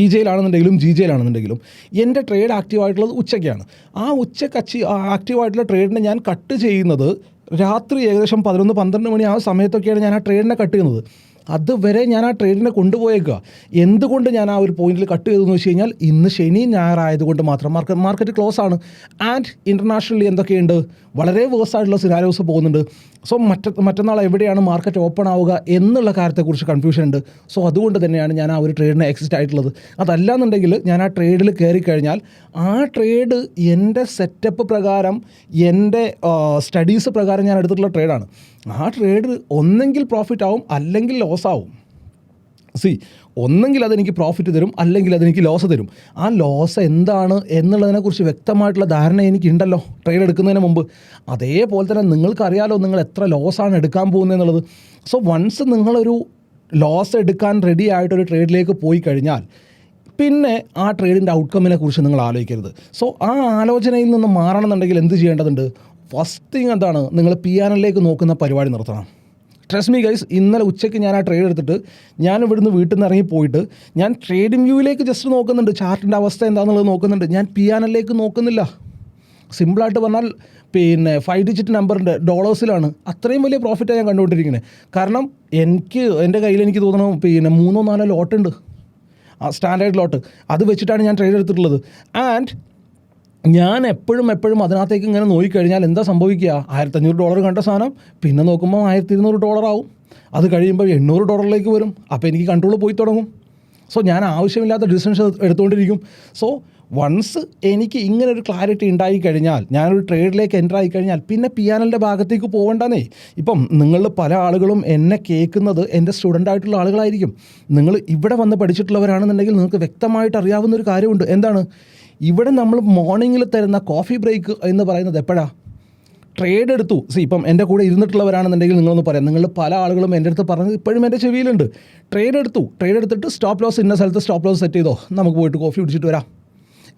ഇ ജെയിലാണെന്നുണ്ടെങ്കിലും ജി ജെയിലാണെന്നുണ്ടെങ്കിലും എന്റെ ട്രേഡ് ആക്റ്റീവായിട്ടുള്ളത് ഉച്ചയ്ക്കാണ്. ആ ഉച്ചയ്ക്ക് കച്ചി ആക്റ്റീവായിട്ടുള്ള ട്രേഡിനെ ഞാൻ കട്ട് ചെയ്യുന്നത് രാത്രി ഏകദേശം പതിനൊന്ന് പന്ത്രണ്ട് മണി ആ സമയത്തൊക്കെയാണ് ഞാൻ ആ ട്രേഡിനെ കട്ട് ചെയ്യുന്നത്. അതുവരെ ഞാൻ ആ ട്രേഡിനെ കൊണ്ടുപോയേക്കുക. എന്തുകൊണ്ട് ഞാൻ ആ ഒരു പോയിന്റിൽ കട്ട് ചെയ്തെന്ന് വെച്ച് കഴിഞ്ഞാൽ ഇന്ന് ശനി ഞായറായതുകൊണ്ട് മാത്രം മാർക്കറ്റ് മാർക്കറ്റ് ക്ലോസ് ആണ്. ആൻഡ് ഇന്റർനാഷണലി എന്തൊക്കെയുണ്ട്? വളരെ വേഴ്സ് ആയിട്ടുള്ള സിനാരോസ് പോകുന്നുണ്ട്. സോ മറ്റ മറ്റന്നാൾ എവിടെയാണ് മാർക്കറ്റ് ഓപ്പൺ ആവുക എന്നുള്ള കാര്യത്തെക്കുറിച്ച് കൺഫ്യൂഷൻ ഉണ്ട്. സോ അതുകൊണ്ട് തന്നെയാണ് ഞാൻ ആ ഒരു ട്രേഡിനെ എക്സിസ്റ്റ് ആയിട്ടുള്ളത്. അതല്ലാന്നുണ്ടെങ്കിൽ ഞാൻ ആ ട്രേഡിൽ കയറി കഴിഞ്ഞാൽ ആ ട്രേഡ് എന്റെ സെറ്റപ്പ് പ്രകാരം എന്റെ സ്റ്റഡീസ് പ്രകാരം ഞാൻ എടുത്തിട്ടുള്ള ട്രേഡാണ് ആ ട്രേഡ് ഒന്നെങ്കിൽ പ്രോഫിറ്റ് ആവും അല്ലെങ്കിൽ ലോസ് ആവും. സി ഒന്നെങ്കിൽ അതെനിക്ക് പ്രോഫിറ്റ് തരും അല്ലെങ്കിൽ അതെനിക്ക് ലോസ് തരും. ആ ലോസ് എന്താണ് എന്നുള്ളതിനെക്കുറിച്ച് വ്യക്തമായിട്ടുള്ള ധാരണ എനിക്കുണ്ടല്ലോ ട്രേഡ് എടുക്കുന്നതിന് മുമ്പ്. അതേപോലെ തന്നെ നിങ്ങൾക്കറിയാലോ നിങ്ങൾ എത്ര ലോസാണ് എടുക്കാൻ പോകുന്നത് എന്നുള്ളത്. സോ വൺസ് നിങ്ങളൊരു ലോസ് എടുക്കാൻ റെഡി ആയിട്ടൊരു ട്രേഡിലേക്ക് പോയി കഴിഞ്ഞാൽ പിന്നെ ആ ട്രേഡിന്റെ ഔട്ട്കമ്മിനെ കുറിച്ച് നിങ്ങൾ ആലോചിക്കരുത്. സോ ആ ആലോചനയിൽ നിന്ന് മാറണമെന്നുണ്ടെങ്കിൽ എന്ത് ചെയ്യേണ്ടതുണ്ട്? ഫസ്റ്റ് തിങ് എന്താണ്? നിങ്ങൾ പി ആനലിലേക്ക് നോക്കുന്ന പരിപാടി നിർത്തണം. ട്രസ്റ്റ് മീ ഗൈസ് ഇന്നലെ ഉച്ചയ്ക്ക് ഞാൻ ആ ട്രേഡ് എടുത്തിട്ട് ഞാൻ ഇവിടുന്ന് വീട്ടിൽ നിന്ന് ഇറങ്ങി പോയിട്ട് ഞാൻ ട്രേഡിംഗ് വ്യൂവിലേക്ക് ജസ്റ്റ് നോക്കുന്നുണ്ട്. ചാർട്ടിന്റെ അവസ്ഥ എന്താണെന്നുള്ളത് നോക്കുന്നുണ്ട്. ഞാൻ പി ആനലിലേക്ക് നോക്കുന്നില്ല. സിമ്പിളായിട്ട് പറഞ്ഞാൽ പിന്നെ ഫൈവ് ഡിജിറ്റ് നമ്പറിന്റെ ഡോളേഴ്സിലാണ് അത്രയും വലിയ പ്രോഫിറ്റാണ് ഞാൻ കണ്ടുകൊണ്ടിരിക്കുന്നത് കാരണം എനിക്ക് എന്റെ കയ്യിൽ എനിക്ക് തോന്നണം പിന്നെ മൂന്നോ നാലോ ലോട്ടുണ്ട് സ്റ്റാൻഡേർഡ് ലോട്ട് അത് വെച്ചിട്ടാണ് ഞാൻ ട്രേഡ് എടുത്തിട്ടുള്ളത്. ആൻഡ് ഞാൻ എപ്പോഴും എപ്പോഴും അതിനകത്തേക്ക് ഇങ്ങനെ നോക്കിക്കഴിഞ്ഞാൽ എന്താ സംഭവിക്കുക? ആയിരത്തഞ്ഞൂറ് ഡോളർ കണ്ട സാധനം പിന്നെ നോക്കുമ്പോൾ ആയിരത്തി ഇരുന്നൂറ് ഡോളർ ആവും. അത് കഴിയുമ്പോൾ എണ്ണൂറ് ഡോളറിലേക്ക് വരും. അപ്പോൾ എനിക്ക് കൺട്രോൾ പോയി തുടങ്ങും. സോ ഞാൻ ആവശ്യമില്ലാത്ത ഡിസിഷൻസ് എടുത്തുകൊണ്ടിരിക്കും സോ വൺസ് എനിക്ക് ഇങ്ങനെ ഒരു ക്ലാരിറ്റി ഉണ്ടായി കഴിഞ്ഞാൽ ഞാനൊരു ട്രേഡിലേക്ക് എന്റർ ആയി കഴിഞ്ഞാൽ പിന്നെ പിയാനലിന്റെ ഭാഗത്തേക്ക് പോകണ്ടെന്നേ. ഇപ്പം നിങ്ങൾ പല ആളുകളും എന്നെ കേൾക്കുന്നത് എന്റെ സ്റ്റുഡന്റ് ആയിട്ടുള്ള ആളുകളായിരിക്കും. നിങ്ങൾ ഇവിടെ വന്ന് പഠിച്ചിട്ടുള്ളവരാണെന്നുണ്ടെങ്കിൽ നിങ്ങൾക്ക് വ്യക്തമായിട്ട് അറിയാവുന്ന ഒരു കാര്യമുണ്ട്. എന്താണ്? ഇവിടെ നമ്മൾ മോർണിംഗിൽ തരുന്ന കോഫി ബ്രേക്ക് എന്ന് പറയുന്നത് എപ്പോഴാണ് ട്രേഡ് എടുത്തു. സി ഇപ്പം എന്റെ കൂടെ ഇരുന്നിട്ടുള്ളവരാണെന്നുണ്ടെങ്കിൽ നിങ്ങളൊന്ന് പറയാം. നിങ്ങൾ പല ആളുകളും എന്റെ അടുത്ത് പറഞ്ഞത് ഇപ്പോഴും എന്റെ ചെവിയിലുണ്ട്. ട്രേഡ് എടുത്തു. ട്രേഡ് എടുത്തിട്ട് സ്റ്റോപ്പ് ലോസ് ഇന്ന സ്ഥലത്ത് സ്റ്റോപ്പ് ലോസ് സെറ്റ് ചെയ്തോ? നമുക്ക് പോയിട്ട് കോഫി കുടിച്ചിട്ട് വരാം.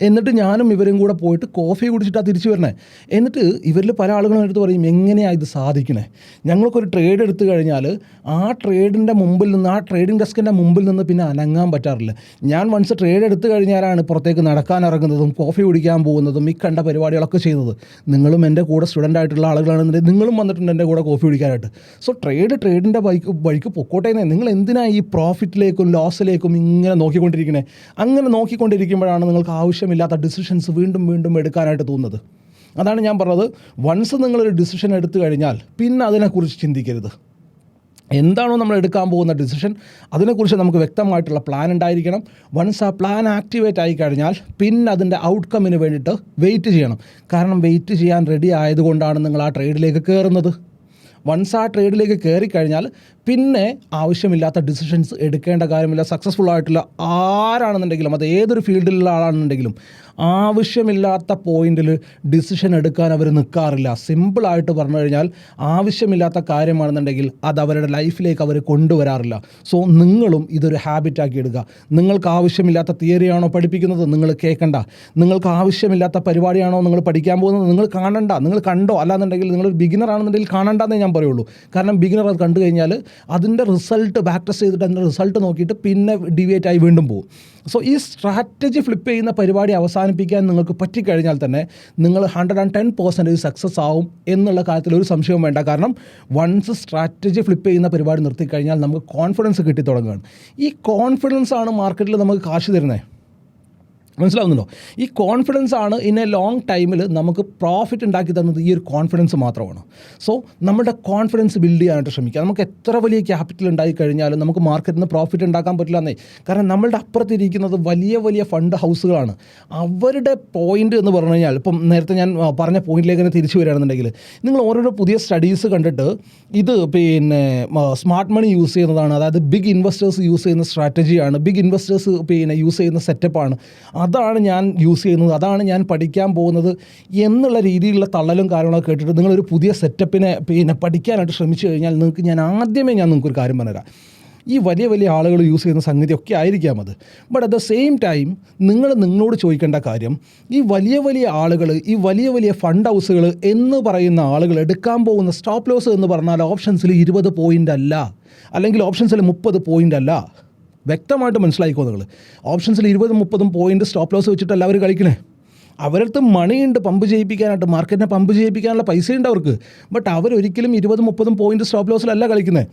എന്നിട്ട് ഞാനും ഇവരും കൂടെ പോയിട്ട് കോഫി കുടിച്ചിട്ടാണ് തിരിച്ചു വരണേ. എന്നിട്ട് ഇവരിൽ പല ആളുകളും എടുത്ത് പറയും എങ്ങനെയാണ് ഇത് സാധിക്കണേ? ഞങ്ങൾക്കൊരു ട്രേഡ് എടുത്തു കഴിഞ്ഞാൽ ആ ട്രേഡിന്റെ മുമ്പിൽ നിന്ന് ആ ട്രേഡിംഗ് ഡെസ്കിന്റെ മുമ്പിൽ നിന്ന് പിന്നെ അനങ്ങാൻ പറ്റാറില്ല. ഞാൻ വൺസ് ട്രേഡ് എടുത്തു കഴിഞ്ഞാലാണ് പുറത്തേക്ക് നടക്കാൻ ഇറങ്ങുന്നതും കോഫി കുടിക്കാൻ പോകുന്നതും ഈ കണ്ട പരിപാടികളൊക്കെ ചെയ്യുന്നത്. നിങ്ങളും എന്റെ കൂടെ സ്റ്റുഡന്റ് ആയിട്ടുള്ള ആളുകളാണെന്നുണ്ടെങ്കിൽ നിങ്ങളും വന്നിട്ടുണ്ട് എന്റെ കൂടെ കോഫി കുടിക്കാനായിട്ട്. സോ ട്രേഡ് ട്രേഡിന്റെ ബൈക്ക് വഴിക്ക് പൊക്കോട്ടെ നിങ്ങൾ എന്തിനാണ് ഈ പ്രോഫിറ്റിലേക്കും ലോസിലേക്കും ഇങ്ങനെ നോക്കിക്കൊണ്ടിരിക്കണേ? അങ്ങനെ നോക്കിക്കൊണ്ടിരിക്കുമ്പോഴാണ് നിങ്ങൾക്ക് ആവശ്യമില്ലാത്ത ഡിസിഷൻസ് വീണ്ടും വീണ്ടും എടുക്കാനായിട്ട് തോന്നുന്നത്. അതാണ് ഞാൻ പറഞ്ഞത്. വൺസ് നിങ്ങളൊരു ഡിസിഷൻ എടുത്തു കഴിഞ്ഞാൽ പിന്നെ അതിനെക്കുറിച്ച് ചിന്തിക്കരുത്. എന്താണോ നമ്മൾ എടുക്കാൻ പോകുന്ന ഡിസിഷൻ അതിനെക്കുറിച്ച് നമുക്ക് വ്യക്തമായിട്ടുള്ള പ്ലാൻ ഉണ്ടായിരിക്കണം. വൺസ് ആ പ്ലാൻ ആക്ടിവേറ്റ് ആയി കഴിഞ്ഞാൽ പിന്നെ അതിന്റെ ഔട്ട്കമ്മിന് വേണ്ടിയിട്ട് വെയിറ്റ് ചെയ്യണം. കാരണം വെയിറ്റ് ചെയ്യാൻ റെഡി ആയതുകൊണ്ടാണ് നിങ്ങൾ ആ ട്രേഡിലേക്ക് കയറുന്നത്. വൺസ് ആ ട്രേഡിലേക്ക് കയറി കഴിഞ്ഞാൽ പിന്നെ ആവശ്യമില്ലാത്ത ഡിസിഷൻസ് എടുക്കേണ്ട കാര്യമില്ല സക്സസ്ഫുൾ ആയിട്ടുള്ള ആരാണെന്നുണ്ടെങ്കിലും അത് ഏതൊരു ഫീൽഡിലുള്ള ആളാണെന്നുണ്ടെങ്കിലും ആവശ്യമില്ലാത്ത പോയിന്റിൽ ഡിസിഷൻ എടുക്കാൻ അവർ നിൽക്കാറില്ല സിമ്പിളായിട്ട് പറഞ്ഞു കഴിഞ്ഞാൽ ആവശ്യമില്ലാത്ത കാര്യമാണെന്നുണ്ടെങ്കിൽ അത് അവരുടെ ലൈഫിലേക്ക് അവർ കൊണ്ടുവരാറില്ല. സോ നിങ്ങളും ഇതൊരു ഹാബിറ്റാക്കി എടുക്കുക. നിങ്ങൾക്ക് ആവശ്യമില്ലാത്ത തിയറിയാണോ പഠിപ്പിക്കുന്നത്? നിങ്ങൾ കേൾക്കണ്ട. നിങ്ങൾക്ക് ആവശ്യമില്ലാത്ത പരിപാടിയാണോ നിങ്ങൾ പഠിക്കാൻ പോകുന്നത്? നിങ്ങൾ കാണണ്ട. നിങ്ങൾ കണ്ടോ? അല്ലാന്നുണ്ടെങ്കിൽ നിങ്ങൾ ബിഗിനർ ആണെന്നുണ്ടെങ്കിൽ കാണണ്ടെന്നേ ഞാൻ പറയുള്ളൂ. കാരണം ബിഗിനർ അത് കണ്ടു കഴിഞ്ഞാൽ അതിന്റെ റിസൾട്ട് ബാക്ക് ടെസ്റ്റ് ചെയ്തിട്ട് അതിന്റെ റിസൾട്ട് നോക്കിയിട്ട് പിന്നെ ഡിവേറ്റ് ആയി വീണ്ടും പോകും. സോ ഈ സ്ട്രാറ്റജി ഫ്ലിപ്പ് ചെയ്യുന്ന പരിപാടി അവസാനിപ്പിക്കാൻ നിങ്ങൾക്ക് പറ്റിക്കഴിഞ്ഞാൽ തന്നെ നിങ്ങൾ hundred and ten percentage success ആവും എന്നുള്ള കാര്യത്തിൽ ഒരു സംശയവും വേണ്ട. കാരണം വൺസ് സ്ട്രാറ്റജി ഫ്ലിപ്പ് ചെയ്യുന്ന പരിപാടി നിർത്തിക്കഴിഞ്ഞാൽ നമുക്ക് കോൺഫിഡൻസ് കിട്ടി തുടങ്ങുകയാണ്. ഈ കോൺഫിഡൻസ് ആണ് മാർക്കറ്റിൽ നമുക്ക് കാശ് തരുന്നത് മനസ്സിലാവുന്നുണ്ടോ? ഈ കോൺഫിഡൻസ് ആണ് ഇൻ എ ലോങ് ടൈമിൽ നമുക്ക് പ്രോഫിറ്റ് ഉണ്ടാക്കി തന്നത് ഈ ഒരു കോൺഫിഡൻസ് മാത്രമാണ്. സോ നമ്മുടെ കോൺഫിഡൻസ് ബിൽഡ് ചെയ്യാനായിട്ട് ശ്രമിക്കുക. നമുക്ക് എത്ര വലിയ ക്യാപിറ്റൽ ഉണ്ടായി കഴിഞ്ഞാലും നമുക്ക് മാർക്കറ്റിൽ നിന്ന് പ്രോഫിറ്റ് ഉണ്ടാക്കാൻ പറ്റില്ല എന്നേ കാരണം നമ്മളുടെ അപ്പുറത്തിരിക്കുന്നത് വലിയ വലിയ ഫണ്ട് ഹൗസുകളാണ് അവരുടെ പോയിന്റ് എന്ന് പറഞ്ഞു കഴിഞ്ഞാൽ ഇപ്പം നേരത്തെ ഞാൻ പറഞ്ഞ പോയിന്റിലേക്ക് തന്നെ തിരിച്ചു വരികയാണെന്നുണ്ടെങ്കിൽ നിങ്ങൾ ഓരോരോ പുതിയ സ്റ്റഡീസ് കണ്ടിട്ട് ഇത് പിന്നെ സ്മാർട്ട് മണി യൂസ് ചെയ്യുന്നതാണ്. അതായത് ബിഗ് ഇൻവെസ്റ്റേഴ്സ് യൂസ് ചെയ്യുന്ന സ്ട്രാറ്റജിയാണ് ബിഗ് ഇൻവെസ്റ്റേഴ്സ് പിന്നെ യൂസ് ചെയ്യുന്ന സെറ്റപ്പാണ് അതാണ് ഞാൻ യൂസ് ചെയ്യുന്നത് അതാണ് ഞാൻ പഠിക്കാൻ പോകുന്നത് എന്നുള്ള രീതിയിലുള്ള തള്ളലും കാര്യങ്ങളൊക്കെ കേട്ടിട്ട് നിങ്ങളൊരു പുതിയ സെറ്റപ്പിനെ പിന്നെ പഠിക്കാനായിട്ട് ശ്രമിച്ചു കഴിഞ്ഞാൽ നിങ്ങൾക്ക് ഞാൻ ആദ്യമേ ഞാൻ നിങ്ങൾക്കൊരു കാര്യം പറഞ്ഞുതരാം. ഈ വലിയ വലിയ ആളുകൾ യൂസ് ചെയ്യുന്ന സംഗതിയൊക്കെ ആയിരിക്കാം അത്. But at the same time നിങ്ങൾ നിങ്ങളോട് ചോദിക്കേണ്ട കാര്യം ഈ വലിയ വലിയ ആളുകൾ ഈ വലിയ വലിയ ഫണ്ട് ഹൗസുകൾ എന്ന് പറയുന്ന ആളുകൾ എടുക്കാൻ പോകുന്ന സ്റ്റോപ്പ് ലോസ് എന്ന് പറഞ്ഞാൽ ഓപ്ഷൻസിൽ ഇരുപത് പോയിന്റ് അല്ല. അല്ലെങ്കിൽ ഓപ്ഷൻസിൽ മുപ്പത് പോയിന്റ് അല്ല. വ്യക്തമായിട്ട് മനസ്സിലായിക്കോ നിങ്ങൾ ഓപ്ഷൻസിൽ ഇരുപതും മുപ്പതും പോയിന്റ് സ്റ്റോപ്പ് ലോസ് വെച്ചിട്ടല്ല അവർ കളിക്കണേ. അവരടുത്ത് മണിയുണ്ട് പമ്പ് ചെയ്യിപ്പിക്കാനായിട്ട് മാർക്കറ്റിനെ പമ്പ് ചെയ്യിപ്പിക്കാനുള്ള പൈസയുണ്ട് അവർക്ക്. ബട്ട് അവരൊരിക്കലും ഇരുപതും മുപ്പതും പോയിന്റ് സ്റ്റോപ്പ് ലോസിലല്ല കളിക്കുന്നത്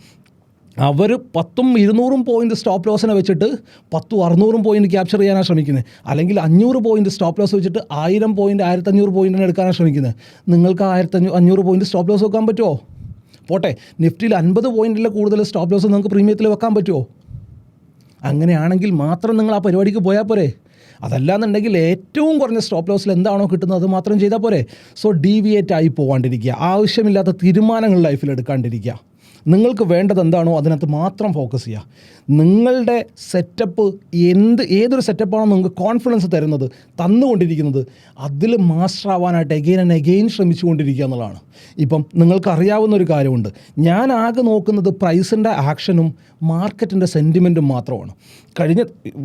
അവർ പത്തും ഇരുന്നൂറും പോയിന്റ് സ്റ്റോപ്പ് ലോസിനെ വെച്ചിട്ട് പത്തും അറുന്നൂറും പോയിന്റ് ക്യാപ്ചർ ചെയ്യാനാണ് ശ്രമിക്കുന്നത് അല്ലെങ്കിൽ അഞ്ഞൂറ് പോയിന്റ് സ്റ്റോപ്പ് ലോസ് വെച്ചിട്ട് ആയിരം പോയിന്റ് ആയിരത്തഞ്ഞൂറ് പോയിന്റിന് എടുക്കാനാണ് ശ്രമിക്കുന്നത് നിങ്ങൾക്ക് ആയിരത്തഞ്ഞൂ അഞ്ഞൂറ് പോയിന്റ് സ്റ്റോപ്പ് ലോസ് വെക്കാൻ പറ്റുമോ പോട്ടെ നിഫ്റ്റിയിൽ അൻപത് പോയിന്റിൽ കൂടുതൽ സ്റ്റോപ്പ് ലോസ് നിങ്ങൾക്ക് പ്രീമിയത്തിൽ വെക്കാൻ പറ്റുമോ അങ്ങനെയാണെങ്കിൽ മാത്രം നിങ്ങൾ ആ പരിപാടിക്ക് പോയാൽ പോരെ. അതല്ലാന്നുണ്ടെങ്കിൽ ഏറ്റവും കുറഞ്ഞ സ്റ്റോപ്പ് ലോസിൽ എന്താണോ കിട്ടുന്നത് അത് മാത്രം ചെയ്താൽ പോരെ. സോ ഡീവിയേറ്റ് ആയി പോകാണ്ടിരിക്കുക ആവശ്യമില്ലാത്ത തീരുമാനങ്ങൾ ലൈഫിൽ എടുക്കാണ്ടിരിക്കുക. നിങ്ങൾക്ക് വേണ്ടത് എന്താണോ അതിനകത്ത് മാത്രം ഫോക്കസ് ചെയ്യുക നിങ്ങളുടെ സെറ്റപ്പ് എന്ത് ഏതൊരു സെറ്റപ്പാണോ നിങ്ങൾക്ക് കോൺഫിഡൻസ് തരുന്നത് തന്നുകൊണ്ടിരിക്കുന്നത് അതിൽ മാസ്റ്റർ ആവാനായിട്ട് എഗെയിൻ ആൻഡ് എഗെയിൻ ശ്രമിച്ചുകൊണ്ടിരിക്കുക എന്നുള്ളതാണ്. ഇപ്പം നിങ്ങൾക്ക് അറിയാവുന്ന ഒരു കാര്യമുണ്ട്. ഞാൻ ആകെ നോക്കുന്നത് പ്രൈസിന്റെ ആക്ഷനും മാർക്കറ്റിന്റെ സെന്റിമെന്റും മാത്രമാണ്. കഴിഞ്ഞ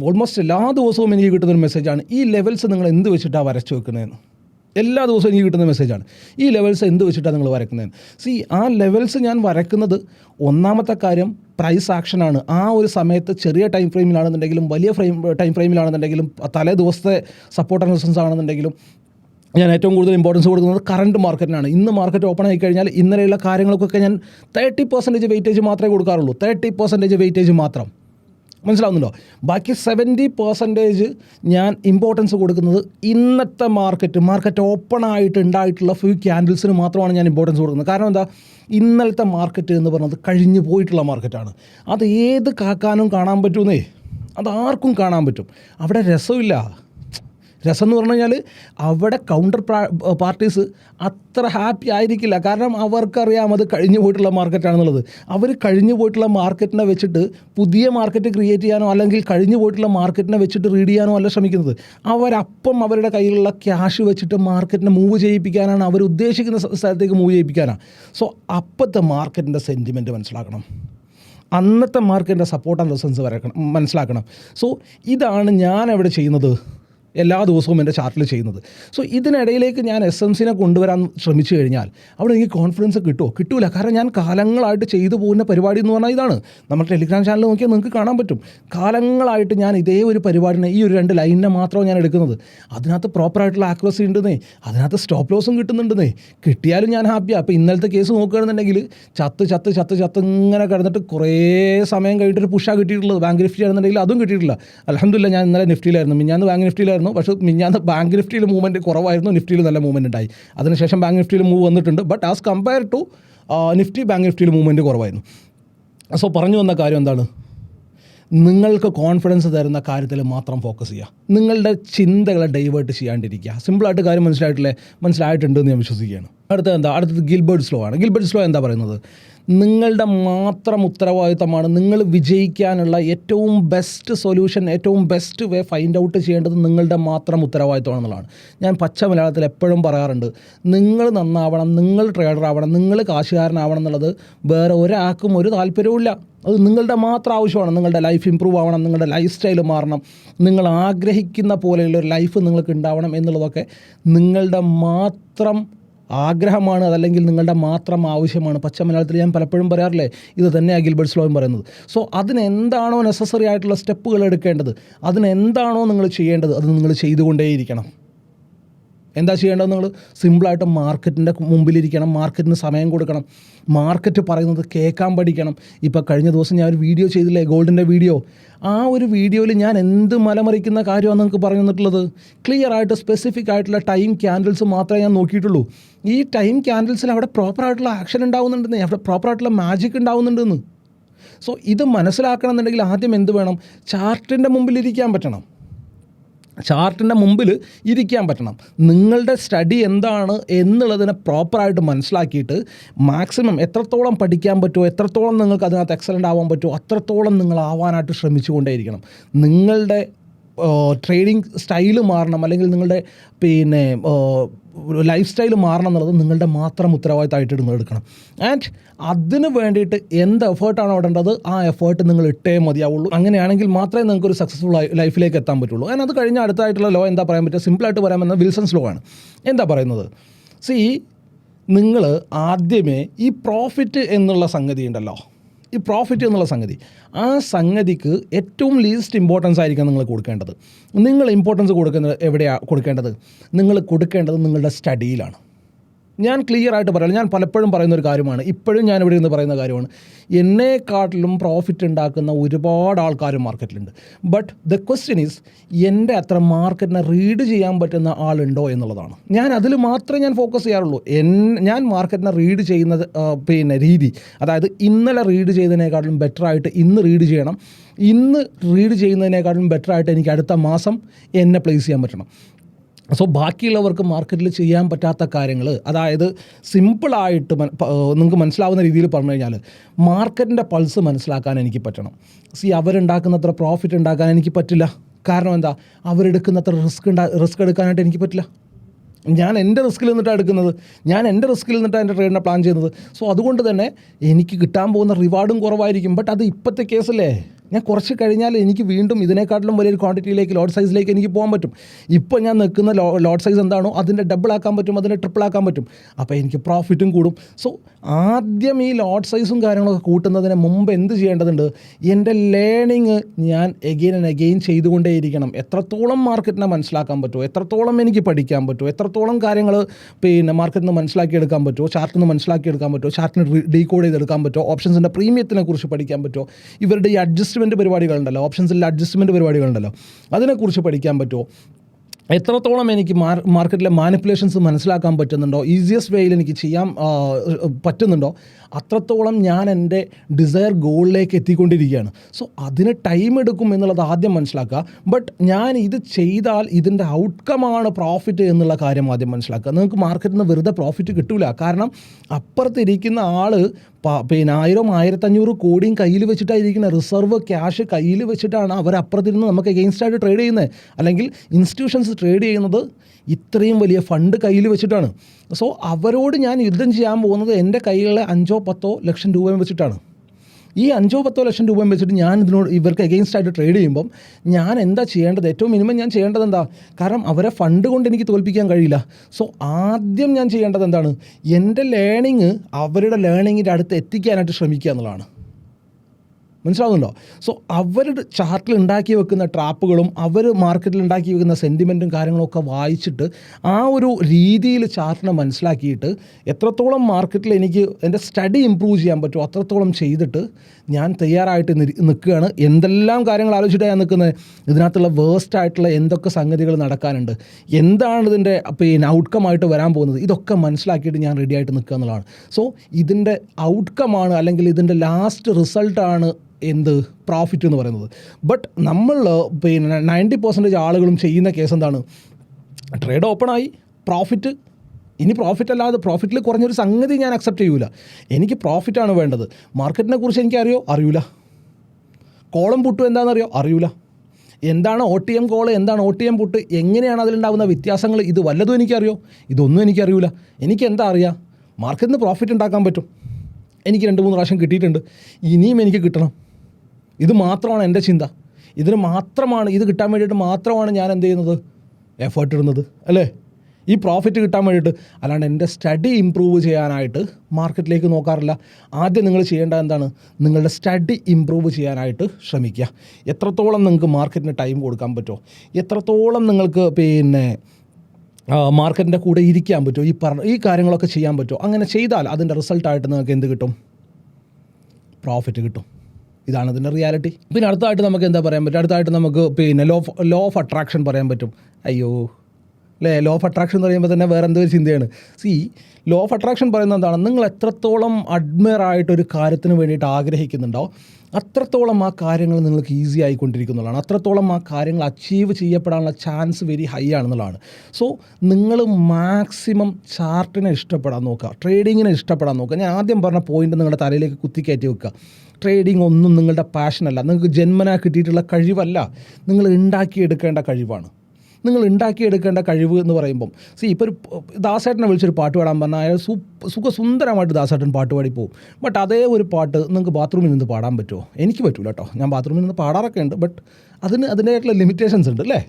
ഓൾമോസ്റ്റ് എല്ലാ ദിവസവും എനിക്ക് കിട്ടുന്നൊരു മെസ്സേജാണ് ഈ ലെവൽസ് നിങ്ങൾ എന്ത് വെച്ചിട്ടാണ് വരച്ചു വെക്കുന്നതെന്ന്? എല്ലാ ദിവസവും എനിക്ക് കിട്ടുന്ന മെസ്സേജാണ് ഈ ലെവൽസ് എന്ത് വെച്ചിട്ടാണ് നിങ്ങൾ വരയ്ക്കുന്നത്? സി ആ ലെവൽസ് ഞാൻ വരയ്ക്കുന്നത് ഒന്നാമത്തെ കാര്യം പ്രൈസ് ആക്ഷനാണ് ആ ഒരു സമയത്ത് ചെറിയ ടൈം ഫ്രെയിമിലാണെന്നുണ്ടെങ്കിലും വലിയ ഫ്രെയിം ടൈം ഫ്രെയിമിലാണെന്നുണ്ടെങ്കിലും തലേ ദിവസത്തെ സപ്പോർട്ട് റെസിസ്റ്റൻസ് ആണെന്നുണ്ടെങ്കിലും ഞാൻ ഏറ്റവും കൂടുതൽ ഇമ്പോർട്ടൻസ് കൊടുക്കുന്നത് കറണ്ട് മാർക്കറ്റിനാണ് ഇന്ന് മാർക്കറ്റ് ഓപ്പൺ ആയി കഴിഞ്ഞാൽ ഇന്നലെയുള്ള കാര്യങ്ങൾക്കൊക്കെ ഞാൻ തേർട്ടി പെർസെന്റേജ് വെയിറ്റേജ് മാത്രമേ കൊടുക്കാറുള്ളൂ. തേർട്ടി പെർസെന്റേജ് വെയിറ്റേജ് മാത്രം. മനസ്സിലാവുന്നുണ്ടോ? ബാക്കി സെവന്റി പെർസെന്റേജ് ഞാൻ ഇമ്പോർട്ടൻസ് കൊടുക്കുന്നത് ഇന്നത്തെ മാർക്കറ്റ് മാർക്കറ്റ് ഓപ്പൺ ആയിട്ട് ഉണ്ടായിട്ടുള്ള ഫ്യൂ ക്യാൻഡിൽസിന് മാത്രമാണ് ഞാൻ ഇമ്പോർട്ടൻസ് കൊടുക്കുന്നത്. കാരണം എന്താ? ഇന്നലത്തെ മാർക്കറ്റ് എന്ന് പറയുന്നത് കഴിഞ്ഞു പോയിട്ടുള്ള മാർക്കറ്റാണ് അത് ഏത് കാക്കാനും കാണാൻ പറ്റുമെന്നേ അത് ആർക്കും കാണാൻ പറ്റും. അവിടെ രസമില്ല രസം എന്ന് പറഞ്ഞു കഴിഞ്ഞാൽ അവിടെ കൗണ്ടർ പാർട്ടീസ് അത്ര ഹാപ്പി ആയിരിക്കില്ല. കാരണം അവർക്കറിയാം അത് കഴിഞ്ഞു പോയിട്ടുള്ള മാർക്കറ്റാണെന്നുള്ളത് അവർ കഴിഞ്ഞു പോയിട്ടുള്ള മാർക്കറ്റിനെ വെച്ചിട്ട് പുതിയ മാർക്കറ്റ് ക്രിയേറ്റ് ചെയ്യാനോ അല്ലെങ്കിൽ കഴിഞ്ഞു പോയിട്ടുള്ള മാർക്കറ്റിനെ വെച്ചിട്ട് റീഡ് ചെയ്യാനോ അല്ല ശ്രമിക്കുന്നത്. അവരപ്പം അവരുടെ കയ്യിലുള്ള ക്യാഷ് വെച്ചിട്ട് മാർക്കറ്റിനെ മൂവ് ചെയ്യിപ്പിക്കാനാണ് അവർ ഉദ്ദേശിക്കുന്ന സ്ഥ- സ്ഥലത്തേക്ക് മൂവ് ചെയ്യിപ്പിക്കാനാണ് സോ അപ്പോഴത്തെ മാർക്കറ്റിന്റെ സെന്റിമെന്റ് മനസ്സിലാക്കണം. അന്നത്തെ മാർക്കറ്റിന്റെ സപ്പോർട്ട് ആൻഡ് റിസൻസ് വരക്കണം മനസ്സിലാക്കണം. സോ ഇതാണ് ഞാൻ അവിടെ ചെയ്യുന്നത്. എല്ലാ ദിവസവും എന്റെ ചാർട്ടിൽ ചെയ്യുന്നത്. സോ ഇതിനിടയിലേക്ക് ഞാൻ എസ് എം സിനെ കൊണ്ടുവരാൻ ശ്രമിച്ചു കഴിഞ്ഞാൽ അവിടെ എനിക്ക് കോൺഫിഡൻസ് കിട്ടുമോ കിട്ടൂല. കാരണം ഞാൻ കാലങ്ങളായിട്ട് ചെയ്തു പോകുന്ന പരിപാടി എന്ന് പറഞ്ഞാൽ ഇതാണ്. നമ്മൾ ടെലിഗ്രാം ചാനൽ നോക്കിയാൽ നിങ്ങൾക്ക് കാണാൻ പറ്റും. കാലങ്ങളായിട്ട് ഞാൻ ഇതേ ഒരു പരിപാടിനെ ഈ ഒരു രണ്ട് ലൈനിനെ മാത്രമാണ് ഞാൻ എടുക്കുന്നത്. അതിനകത്ത് പ്രോപ്പറായിട്ടുള്ള ആക്യുറസി ഉണ്ടെന്നേ അതിനകത്ത് സ്റ്റോപ്പ് ലോസും കിട്ടുന്നുണ്ടെന്നേ കിട്ടിയാലും ഞാൻ ഹാപ്പിയാണ് അപ്പോൾ ഇന്നലത്തെ കേസ് നോക്കുകയാണെന്നുണ്ടെങ്കിൽ ചത്ത് ചത്ത് ചത്ത് ചത്ത് ഇങ്ങനെ കിടന്നിട്ട് കുറേ സമയം കഴിഞ്ഞിട്ട് ഒരു പുഷാ കിട്ടിയിട്ടുള്ളത്. ബാങ്ക് നിഫ്റ്റി ആണെന്നുണ്ടെങ്കിൽ അതും കിട്ടിയിട്ടില്ല. അലഹമില്ല ഞാൻ ഇന്നലെ നിഫ്റ്റിയിലായിരുന്നു ഞാൻ ബാങ്ക് നിഫ്റ്റിയിലായിരുന്നു പക്ഷേ മിഞ്ഞാന്ന് ബാങ്ക് നിഫ്റ്റിയിൽ മൂവ്മെന്റ് കുറവായിരുന്നു. നിഫ്റ്റിയിൽ നല്ല മൂവ്മെന്റ് ഉണ്ടായി. അതിനുശേഷം ബാങ്ക് നിഫ്റ്റിയിൽ മൂവ് വന്നിട്ടുണ്ട്. But as compare to Nifty bank നിഫ്റ്റിയിൽ movement കുറവായിരുന്നു. സോ പറഞ്ഞു വന്ന കാര്യം എന്താണ്? നിങ്ങൾക്ക് കോൺഫിഡൻസ് തരുന്ന കാര്യത്തിൽ മാത്രം ഫോക്കസ് ചെയ്യുക. നിങ്ങളുടെ ചിന്തകളെ ഡൈവേർട്ട് ചെയ്യാണ്ടിരിക്കുക. സിമ്പിളായിട്ട് കാര്യം മനസ്സിലായിട്ടില്ലേ? മനസ്സിലായിട്ടുണ്ട് എന്ന് ഞാൻ വിശ്വസിക്കുകയാണ്. അടുത്തത് എന്താ? അടുത്തത് ഗിൽബേർട്ട് സ്ലോ ആണ്. ഗിൽബേർട്ട് സ്ലോ എന്താ പറയുന്നത്? നിങ്ങളുടെ മാത്രം ഉത്തരവാദിത്തമാണ് നിങ്ങൾ വിജയിക്കാനുള്ള ഏറ്റവും ബെസ്റ്റ് സൊല്യൂഷൻ ഏറ്റവും ബെസ്റ്റ് വേ ഫൈൻഡ് ഔട്ട് ചെയ്യേണ്ടത് നിങ്ങളുടെ മാത്രം ഉത്തരവാദിത്തമാണെന്നുള്ളതാണ്. ഞാൻ പച്ച മലയാളത്തിൽ എപ്പോഴും പറയാറുണ്ട് നിങ്ങൾ നന്നാവണം നിങ്ങൾ ട്രേഡർ ആവണം നിങ്ങൾ കാശുകാരനാവണം എന്നുള്ളത് വേറെ ഒരാൾക്കും ഒരു താല്പര്യവുമില്ല അത് നിങ്ങളുടെ മാത്രം ആവശ്യമാണ്. നിങ്ങളുടെ ലൈഫ് ഇമ്പ്രൂവ് ആവണം നിങ്ങളുടെ ലൈഫ് സ്റ്റൈൽ മാറണം നിങ്ങൾ ആഗ്രഹിക്കുന്ന പോലെയുള്ള ഒരു ലൈഫ് നിങ്ങൾക്ക് ഉണ്ടാവണം എന്നുള്ളതൊക്കെ നിങ്ങളുടെ മാത്രം ആഗ്രഹമാണ് അതല്ലെങ്കിൽ നിങ്ങളുടെ മാത്രം ആവശ്യമാണ്. പച്ച മലയാളത്തിൽ ഞാൻ പലപ്പോഴും പറയാറില്ലേ? ഇത് തന്നെയാണ് ഗിൽബർട്ട് സ്ലോയും പറയുന്നത്. സോ അതിന് എന്താണോ നെസസറി ആയിട്ടുള്ള സ്റ്റെപ്പുകൾ എടുക്കേണ്ടത്? അതിന് എന്താണോ നിങ്ങൾ ചെയ്യേണ്ടത്? അത് നിങ്ങൾ ചെയ്തുകൊണ്ടേയിരിക്കണം. എന്താ ചെയ്യേണ്ടത് നിങ്ങൾ സിമ്പിളായിട്ട് മാർക്കറ്റിന്റെ മുമ്പിലിരിക്കണം മാർക്കറ്റിന് സമയം കൊടുക്കണം. മാർക്കറ്റ് പറയുന്നത് കേൾക്കാൻ പഠിക്കണം. ഇപ്പോൾ കഴിഞ്ഞ ദിവസം ഞാൻ ഒരു വീഡിയോ ചെയ്തില്ലേ ഗോൾഡിന്റെ വീഡിയോ? ആ ഒരു വീഡിയോയിൽ ഞാൻ എന്ത് മലമറിക്കുന്ന കാര്യമാണ് നിങ്ങൾക്ക് പറഞ്ഞു തന്നിട്ടുള്ളത്? ക്ലിയർ ആയിട്ട് സ്പെസിഫിക് ആയിട്ടുള്ള ടൈം ക്യാൻഡിൽസ് മാത്രമേ ഞാൻ നോക്കിയിട്ടുള്ളൂ. ഈ ടൈം ക്യാൻഡിൽസിൽ അവിടെ പ്രോപ്പറായിട്ടുള്ള ആക്ഷൻ ഉണ്ടാവുന്നുണ്ടെന്ന് അവിടെ പ്രോപ്പറായിട്ടുള്ള മാജിക് ഉണ്ടാവുന്നുണ്ടെന്ന്. സോ ഇത് മനസ്സിലാക്കണം എന്നുണ്ടെങ്കിൽ ആദ്യം എന്ത് വേണം? ചാർട്ടിന്റെ മുമ്പിലിരിക്കാൻ പറ്റണം. ചാർട്ടിന്റെ മുമ്പിൽ ഇരിക്കാൻ പറ്റണം. നിങ്ങളുടെ സ്റ്റഡി എന്താണ് എന്നുള്ളതിനെ പ്രോപ്പറായിട്ട് മനസ്സിലാക്കിയിട്ട് മാക്സിമം എത്രത്തോളം പഠിക്കാൻ പറ്റുമോ എത്രത്തോളം നിങ്ങൾക്ക് അതിനകത്ത് എക്സലന്റ് ആവാൻ പറ്റുമോ അത്രത്തോളം നിങ്ങൾ ആവാനായിട്ട് ശ്രമിച്ചുകൊണ്ടേയിരിക്കണം. നിങ്ങളുടെ ട്രേഡിംഗ് സ്റ്റൈൽ മാറണം അല്ലെങ്കിൽ നിങ്ങളുടെ പിന്നെ ലൈഫ് സ്റ്റൈൽ മാറണം എന്നുള്ളത് നിങ്ങളുടെ മാത്രം ഉത്തരവാദിത്തമായിട്ട് നിങ്ങൾ എടുക്കണം. ആൻഡ് അതിന് വേണ്ടിയിട്ട് എന്ത് എഫേർട്ടാണ് ഇടേണ്ടത്? ആ എഫേർട്ട് നിങ്ങൾ ഇട്ടേ മതിയാവുള്ളൂ. അങ്ങനെയാണെങ്കിൽ മാത്രമേ നിങ്ങൾക്ക് ഒരു സക്സസ്ഫുൾ ലൈഫിലേക്ക് എത്താൻ പറ്റുള്ളൂ. ആൻഡ് അത് കഴിഞ്ഞ അടുത്തായിട്ടുള്ള ലോ എന്താ പറയാൻ പറ്റുക? സിമ്പിളായിട്ട് പറയാൻ പറ്റുന്ന വിൽസൺസ് ലോ ആണ്. എന്താ പറയുന്നത്? സി നിങ്ങൾ ആദ്യമേ ഈ പ്രോഫിറ്റ് എന്നുള്ള സംഗതി ഉണ്ടല്ലോ. ഈ പ്രോഫിറ്റ് എന്നുള്ള സംഗതി. ആ സംഗതിക്ക് ഏറ്റവും ലീസ്റ്റ് ഇമ്പോർട്ടൻസ് ആയിരിക്കും നിങ്ങൾ കൊടുക്കേണ്ടത്. നിങ്ങൾ ഇമ്പോർട്ടൻസ് കൊടുക്കുന്നത് എവിടെയാണ് കൊടുക്കേണ്ടത്? നിങ്ങൾ കൊടുക്കേണ്ടത് നിങ്ങളുടെ സ്റ്റഡിയിലാണ് ഞാൻ ക്ലിയർ ആയിട്ട് പറയാം ഞാൻ പലപ്പോഴും പറയുന്ന ഒരു കാര്യമാണ്. ഇപ്പോഴും ഞാൻ ഇവിടെ നിന്ന് പറയുന്ന കാര്യമാണ്. എന്നെക്കാട്ടിലും പ്രോഫിറ്റ് ഉണ്ടാക്കുന്ന ഒരുപാട് ആൾക്കാർ മാർക്കറ്റിലുണ്ട് ബട്ട് ദ ക്വസ്റ്റ്യൻ ഈസ് എന്റെ അത്ര മാർക്കറ്റിനെ റീഡ് ചെയ്യാൻ പറ്റുന്ന ആളുണ്ടോ എന്നുള്ളതാണ്. ഞാൻ അതിൽ മാത്രമേ ഞാൻ ഫോക്കസ് ചെയ്യാറുള്ളൂ. എൻ ഞാൻ മാർക്കറ്റിനെ റീഡ് ചെയ്യുന്നത് പിന്നെ രീതി. അതായത് ഇന്നലെ റീഡ് ചെയ്തതിനേക്കാളും ബെറ്റർ ആയിട്ട് ഇന്ന് റീഡ് ചെയ്യണം. ഇന്ന് റീഡ് ചെയ്യുന്നതിനേക്കാളും ബെറ്റർ ആയിട്ട് എനിക്ക് അടുത്ത മാസം എന്നെ പ്ലേസ് ചെയ്യാൻ പറ്റണം. സോ ബാക്കിയുള്ളവർക്ക് മാർക്കറ്റിൽ ചെയ്യാൻ പറ്റാത്ത കാര്യങ്ങൾ അതായത് സിമ്പിളായിട്ട് നിങ്ങൾക്ക് മനസ്സിലാവുന്ന രീതിയിൽ പറഞ്ഞു കഴിഞ്ഞാൽ മാർക്കറ്റിന്റെ പൾസ് മനസ്സിലാക്കാൻ എനിക്ക് പറ്റണം. സി അവരുണ്ടാക്കുന്നത്ര പ്രോഫിറ്റ് ഉണ്ടാക്കാൻ എനിക്ക് പറ്റില്ല. കാരണം എന്താ? അവരെടുക്കുന്നത്ര റിസ്ക് ഉണ്ടാ റിസ്ക് എടുക്കാനായിട്ട് എനിക്ക് പറ്റില്ല. ഞാൻ എന്റെ റിസ്കിൽ നിന്നിട്ടാണ് എടുക്കുന്നത്. ഞാൻ എന്റെ റിസ്കിൽ നിന്നിട്ടാണ് എന്റെ ട്രേഡിനെ പ്ലാൻ ചെയ്യുന്നത്. സോ അതുകൊണ്ട് തന്നെ എനിക്ക് കിട്ടാൻ പോകുന്ന റിവാർഡും കുറവായിരിക്കും. ബട്ട് അത് ഇപ്പോഴത്തെ കേസല്ലേ ഞാൻ കുറച്ച് കഴിഞ്ഞാൽ എനിക്ക് വീണ്ടും ഇതിനെക്കാട്ടിലും വലിയൊരു ക്വാണ്ടിറ്റിയിലേക്ക് ലോഡ് സൈസിലേക്ക് എനിക്ക് പോകാൻ പറ്റും. ഇപ്പോൾ ഞാൻ നിൽക്കുന്ന ലോ ലോഡ് സൈസ് എന്താണോ അതിന്റെ ഡബിൾ ആക്കാൻ പറ്റും അതിന്റെ ട്രിപ്പിൾ ആക്കാൻ പറ്റും. അപ്പോൾ എനിക്ക് പ്രോഫിറ്റും കൂടും. സോ ആദ്യം ഈ ലോഡ് സൈസും കാര്യങ്ങളൊക്കെ കൂട്ടുന്നതിന് മുമ്പ് എന്ത് ചെയ്യേണ്ടതുണ്ട്? എന്റെ ലേണിങ് ഞാൻ എഗെയിൻ ആൻഡ് എഗെയിൻ ചെയ്തുകൊണ്ടേയിരിക്കണം. എത്രത്തോളം മാർക്കറ്റിനെ മനസ്സിലാക്കാൻ പറ്റുമോ? എത്രത്തോളം എനിക്ക് പഠിക്കാൻ പറ്റുമോ? എത്രത്തോളം കാര്യങ്ങൾ പിന്നെ മാർക്കറ്റിൽ നിന്ന് മനസ്സിലാക്കിയെടുക്കാൻ പറ്റുമോ? ചാർട്ടിൽ നിന്ന് മനസ്സിലാക്കിയെടുക്കാൻ പറ്റുമോ? ചാർട്ടിന് ഡീകോഡ് ചെയ്തെടുക്കാൻ പറ്റുമോ? ഓപ്ഷൻസിന്റെ പ്രീമിയത്തിനെ കുറിച്ച് പഠിക്കാൻ പറ്റുമോ? ഇവരുടെ ഈ അഡ്ജസ്റ്റ്മെന്റ് പരിപാടികളുണ്ടല്ലോ. ഓപ്ഷൻസിൽ അഡ്ജസ്റ്റ്മെന്റ് പരിപാടികളുണ്ടല്ലോ. അതിനെക്കുറിച്ച് പഠിക്കാൻ പറ്റുമോ? എത്രത്തോളം എനിക്ക് മാർ മാർക്കറ്റിലെ മാനിപ്പുലേഷൻസ് മനസ്സിലാക്കാൻ പറ്റുന്നുണ്ടോ? ഈസിയസ്റ്റ് വേയിൽ എനിക്ക് ചെയ്യാൻ പറ്റുന്നുണ്ടോ? അത്രത്തോളം ഞാൻ എന്റെ ഡിസയർ ഗോളിലേക്ക് എത്തിക്കൊണ്ടിരിക്കുകയാണ്. സോ അതിന് ടൈം എടുക്കും എന്നുള്ളത് ആദ്യം മനസ്സിലാക്കുക. ബട്ട് ഞാൻ ഇത് ചെയ്താൽ ഇതിന്റെ ഔട്ട്കമാണ് പ്രോഫിറ്റ് എന്നുള്ള കാര്യം ആദ്യം മനസ്സിലാക്കുക. നിങ്ങൾക്ക് മാർക്കറ്റിൽ നിന്ന് വെറുതെ പ്രോഫിറ്റ് കിട്ടില്ല കാരണം അപ്പുറത്തിരിക്കുന്ന ആൾ പിന്നെ ആയിരം ആയിരത്തഞ്ഞൂറ് കോടിയും കയ്യിൽ വെച്ചിട്ടായിരിക്കുന്ന റിസർവ് ക്യാഷ് കയ്യിൽ വെച്ചിട്ടാണ് അവർ അപ്പുറത്തിരുന്ന് നമുക്ക് എഗെയിൻസ്റ്റായിട്ട് ട്രേഡ് ചെയ്യുന്നത് അല്ലെങ്കിൽ ഇൻസ്റ്റിറ്റ്യൂഷൻസ് ട്രേഡ് ചെയ്യുന്നത് ഇത്രയും വലിയ ഫണ്ട് കയ്യിൽ വെച്ചിട്ടാണ്. സോ അവരോട് ഞാൻ യുദ്ധം ചെയ്യാൻ പോകുന്നത് എന്റെ കയ്യിലുള്ള അഞ്ചോ പത്തോ ലക്ഷം രൂപയും വെച്ചിട്ടാണ്. ഈ അഞ്ചോ പത്തോ ലക്ഷം രൂപയും വെച്ചിട്ട് ഞാൻ ഇതിനോട് ഇവർക്ക് എഗെയിൻസ്റ്റ് ആയിട്ട് ട്രേഡ് ചെയ്യുമ്പം ഞാൻ എന്താ ചെയ്യേണ്ടത്? ഏറ്റവും മിനിമം ഞാൻ ചെയ്യേണ്ടത് എന്താ? കാരണം അവരെ ഫണ്ട് കൊണ്ട് എനിക്ക് തോൽപ്പിക്കാൻ കഴിയില്ല. സോ ആദ്യം ഞാൻ ചെയ്യേണ്ടത് എന്താണ്? എന്റെ ലേണിങ് അവരുടെ ലേണിങ്ങിന്റെ അടുത്ത് എത്തിക്കാനായിട്ട് ശ്രമിക്കുക എന്നുള്ളതാണ്. മനസ്സിലാവുന്നുണ്ടോ? സോ അവരുടെ ചാർട്ടിൽ ഉണ്ടാക്കി വെക്കുന്ന ട്രാപ്പുകളും അവർ മാർക്കറ്റിൽ ഉണ്ടാക്കി വെക്കുന്ന സെന്റിമെന്റും കാര്യങ്ങളൊക്കെ വായിച്ചിട്ട് ആ ഒരു രീതിയിൽ ചാർട്ടിനെ മനസ്സിലാക്കിയിട്ട് എത്രത്തോളം മാർക്കറ്റിൽ എനിക്ക് എന്റെ സ്റ്റഡി ഇമ്പ്രൂവ് ചെയ്യാൻ പറ്റുമോ അത്രത്തോളം ചെയ്തിട്ട് ഞാൻ തയ്യാറായിട്ട് നിൽക്കുകയാണ്. എന്തെല്ലാം കാര്യങ്ങൾ ആലോചിച്ചിട്ടാണ് ഞാൻ നിൽക്കുന്നത്? ഇതിനകത്തുള്ള വേസ്റ്റ് ആയിട്ടുള്ള എന്തൊക്കെ സംഗതികൾ നടക്കാനുണ്ട്? എന്താണ് ഇതിന്റെ പിന്നെ ഔട്ട്കം ആയിട്ട് വരാൻ പോകുന്നത്? ഇതൊക്കെ മനസ്സിലാക്കിയിട്ട് ഞാൻ റെഡി ആയിട്ട് നിൽക്കുക എന്നുള്ളതാണ്. സോ ഇതിന്റെ ഔട്ട്കമാണ് അല്ലെങ്കിൽ ഇതിന്റെ ലാസ്റ്റ് റിസൾട്ടാണ് എന്ത്? പ്രോഫിറ്റ് എന്ന് പറയുന്നത്. ബട്ട് നമ്മൾ പിന്നെ നയന്റി പെർസെന്റേജ് ആളുകളും ചെയ്യുന്ന കേസ് എന്താണ്? ട്രേഡ് ഓപ്പണായി പ്രോഫിറ്റ് ഇനി പ്രോഫിറ്റ് അല്ലാതെ പ്രോഫിറ്റിൽ കുറഞ്ഞൊരു സംഗതി ഞാൻ അക്സെപ്റ്റ് ചെയ്യൂല. എനിക്ക് പ്രോഫിറ്റാണ് വേണ്ടത്. മാർക്കറ്റിനെ കുറിച്ച് എനിക്കറിയോ? അറിയൂല. കോളം പുട്ടു എന്താണെന്നറിയോ? അറിയൂല. എന്താണ് ഒ ടി എം കോൾ എന്താണ് ഒ ടി എം പുട്ട്? എങ്ങനെയാണ് അതിലുണ്ടാകുന്ന വ്യത്യാസങ്ങൾ? ഇത് വല്ലതും എനിക്കറിയോ? ഇതൊന്നും എനിക്കറിയൂല. എനിക്ക് എന്താ അറിയാം? മാർക്കറ്റിൽ നിന്ന് പ്രോഫിറ്റ് ഉണ്ടാക്കാൻ പറ്റും. എനിക്ക് രണ്ട് മൂന്ന് പ്രാവശ്യം കിട്ടിയിട്ടുണ്ട്. ഇനിയും എനിക്ക് കിട്ടണം. ഇത് മാത്രമാണ് എന്റെ ചിന്ത. ഇതിന് മാത്രമാണ് ഇത് കിട്ടാൻ വേണ്ടിയിട്ട് മാത്രമാണ് ഞാൻ എന്ത് ചെയ്യുന്നത്? എഫേർട്ട് ഇടുന്നത് അല്ലേ? ഈ പ്രോഫിറ്റ് കിട്ടാൻ വേണ്ടിയിട്ട്. അല്ലാണ്ട് എന്റെ സ്റ്റഡി ഇമ്പ്രൂവ് ചെയ്യാനായിട്ട് മാർക്കറ്റിലേക്ക് നോക്കാറില്ല. ആദ്യം നിങ്ങൾ ചെയ്യേണ്ട എന്താണ്? നിങ്ങളുടെ സ്റ്റഡി ഇമ്പ്രൂവ് ചെയ്യാനായിട്ട് ശ്രമിക്കുക. എത്രത്തോളം നിങ്ങൾക്ക് മാർക്കറ്റിന് ടൈം കൊടുക്കാൻ പറ്റുമോ? എത്രത്തോളം നിങ്ങൾക്ക് പിന്നെ മാർക്കറ്റിന്റെ കൂടെ ഇരിക്കാൻ പറ്റുമോ? ഈ പറഞ്ഞ ഈ കാര്യങ്ങളൊക്കെ ചെയ്യാൻ പറ്റുമോ? അങ്ങനെ ചെയ്താൽ അതിന്റെ റിസൾട്ടായിട്ട് നിങ്ങൾക്ക് എന്ത് കിട്ടും? പ്രോഫിറ്റ് കിട്ടും. ഇതാണ് ഇതിന്റെ റിയാലിറ്റി പിന്നെ അടുത്തായിട്ട് നമുക്ക് എന്താ പറയാൻ പറ്റും? അടുത്തായിട്ട് നമുക്ക് പിന്നെ ലോ ലോ ഓഫ് അട്രാക്ഷൻ പറയാൻ പറ്റും. അയ്യോ അല്ലേ? ലോ ഓഫ് അട്രാക്ഷൻ എന്ന് പറയുമ്പോൾ തന്നെ വേറെ എന്തോ ഒരു ചിന്തയാണ്? സി ലോ ഓഫ് അട്രാക്ഷൻ പറയുന്നത് എന്താണ്? നിങ്ങൾ എത്രത്തോളം അഡ്മയർ ആയിട്ട് ഒരു കാര്യത്തിന് വേണ്ടിയിട്ട് ആഗ്രഹിക്കുന്നുണ്ടോ അത്രത്തോളം ആ കാര്യങ്ങൾ നിങ്ങൾക്ക് ഈസി ആയിക്കൊണ്ടിരിക്കുന്നുള്ളതാണ്. അത്രത്തോളം ആ കാര്യങ്ങൾ അച്ചീവ് ചെയ്യപ്പെടാനുള്ള ചാൻസ് വെരി ഹൈ ആണെന്നുള്ളതാണ്. സോ നിങ്ങൾ മാക്സിമം ചാർട്ടിനെ ഇഷ്ടപ്പെടാൻ നോക്കുക ട്രേഡിങ്ങിനെ ഇഷ്ടപ്പെടാൻ നോക്കുക. ഞാൻ ആദ്യം പറഞ്ഞ പോയിന്റ് നിങ്ങളുടെ തലയിലേക്ക് കുത്തിക്കയറ്റി വെക്കുക. ട്രേഡിംഗ് ഒന്നും നിങ്ങളുടെ പാഷനല്ല നിങ്ങൾക്ക് ജന്മനാ കിട്ടിയിട്ടുള്ള കഴിവല്ല. നിങ്ങൾ ഉണ്ടാക്കിയെടുക്കേണ്ട കഴിവാണ്. നിങ്ങൾ ഉണ്ടാക്കിയെടുക്കേണ്ട കഴിവ് എന്ന് പറയുമ്പം സി ഇപ്പോൾ ഒരു ദാസേട്ടനെ വിളിച്ചൊരു പാട്ട് പാടാൻ പറഞ്ഞാൽ അയാൾ സു സുഖസുന്ദരമായിട്ട് ദാസേട്ടൻ പാട്ട് പാടി പോകും ബട്ട് അതേ ഒരു പാട്ട് നിങ്ങൾക്ക് ബാത്റൂമിൽ നിന്ന് പാടാൻ പറ്റുമോ? എനിക്ക് പറ്റില്ല കേട്ടോ ഞാൻ ബാത്റൂമിൽ നിന്ന് പാടാറൊക്കെ ഉണ്ട് ബട്ട് അതിന് അതിന്റെതായിട്ടുള്ള ലിമിറ്റേഷൻസ് ഉണ്ട് അല്ലേ?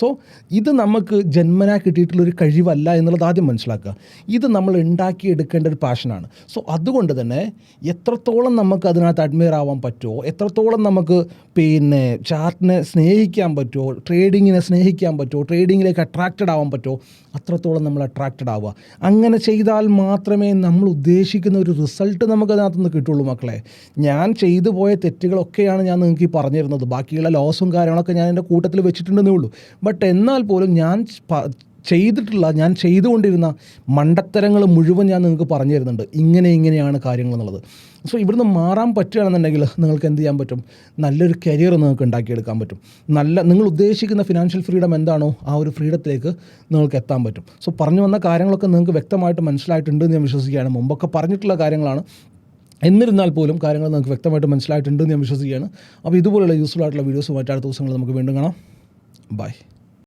സോ ഇത് നമുക്ക് ജന്മനാ കിട്ടിയിട്ടുള്ളൊരു കഴിവല്ല എന്നുള്ളത് ആദ്യം മനസ്സിലാക്കുക. ഇത് നമ്മൾ ഉണ്ടാക്കിയെടുക്കേണ്ട ഒരു പാഷനാണ് സോ അതുകൊണ്ട് തന്നെ എത്രത്തോളം നമുക്ക് അതിനകത്ത് അഡ്മയർ ആവാൻ പറ്റുമോ എത്രത്തോളം നമുക്ക് പിന്നെ ചാർട്ടിനെ സ്നേഹിക്കാൻ പറ്റുമോ ട്രേഡിങ്ങിനെ സ്നേഹിക്കാൻ പറ്റുമോ ട്രേഡിങ്ങിലേക്ക് അട്രാക്റ്റഡ് ആവാൻ പറ്റുമോ അത്രത്തോളം നമ്മൾ അട്രാക്റ്റഡ് ആവുക. അങ്ങനെ ചെയ്താൽ മാത്രമേ നമ്മൾ ഉദ്ദേശിക്കുന്ന ഒരു റിസൾട്ട് നമുക്ക് അതിനകത്തുനിന്ന് കിട്ടുള്ളൂ മക്കളെ. ഞാൻ ചെയ്തു പോയ തെറ്റുകളൊക്കെയാണ് ഞാൻ നിങ്ങൾക്ക് ഈ പറഞ്ഞിരുന്നത്. ബാക്കിയുള്ള ലോസും കാര്യങ്ങളൊക്കെ ഞാൻ എന്റെ കൂട്ടത്തിൽ വെച്ചിട്ടുണ്ടെന്നേ ഉള്ളൂ. ബട്ട് എന്നാൽ പോലും ഞാൻ ചെയ്തിട്ടുള്ള ഞാൻ ചെയ്തുകൊണ്ടിരുന്ന മണ്ടത്തരങ്ങൾ മുഴുവൻ ഞാൻ നിങ്ങൾക്ക് പറഞ്ഞു തരുന്നുണ്ട്. ഇങ്ങനെ ഇങ്ങനെയാണ് കാര്യങ്ങൾ എന്നുള്ളത്. സോ ഇവിടുന്ന് മാറാൻ പറ്റുകയാണെന്നുണ്ടെങ്കിൽ നിങ്ങൾക്ക് എന്ത് ചെയ്യാൻ പറ്റും? നല്ലൊരു കരിയർ നിങ്ങൾക്ക് ഉണ്ടാക്കിയെടുക്കാൻ പറ്റും. നല്ല നിങ്ങൾ ഉദ്ദേശിക്കുന്ന ഫിനാൻഷ്യൽ ഫ്രീഡം എന്താണോ ആ ഒരു ഫ്രീഡത്തിലേക്ക് നിങ്ങൾക്ക് എത്താൻ പറ്റും. സോ പറഞ്ഞു വന്ന കാര്യങ്ങളൊക്കെ നിങ്ങൾക്ക് വ്യക്തമായിട്ട് മനസ്സിലായിട്ടുണ്ട് എന്ന് ഞാൻ വിശ്വസിക്കുകയാണ്. മുമ്പൊക്കെ പറഞ്ഞിട്ടുള്ള കാര്യങ്ങളാണ്. എന്നിരുന്നാൽ പോലും കാര്യങ്ങൾ നിങ്ങൾക്ക് വ്യക്തമായിട്ട് മനസ്സിലായിട്ടുണ്ട് എന്ന് ഞാൻ വിശ്വസിക്കുകയാണ്. അപ്പോൾ ഇതുപോലുള്ള യൂസ്ഫുൾ ആയിട്ടുള്ള വീഡിയോസ് അടുത്ത ദിവസങ്ങൾ നമുക്ക് വീണ്ടും കാണാം. ബൈ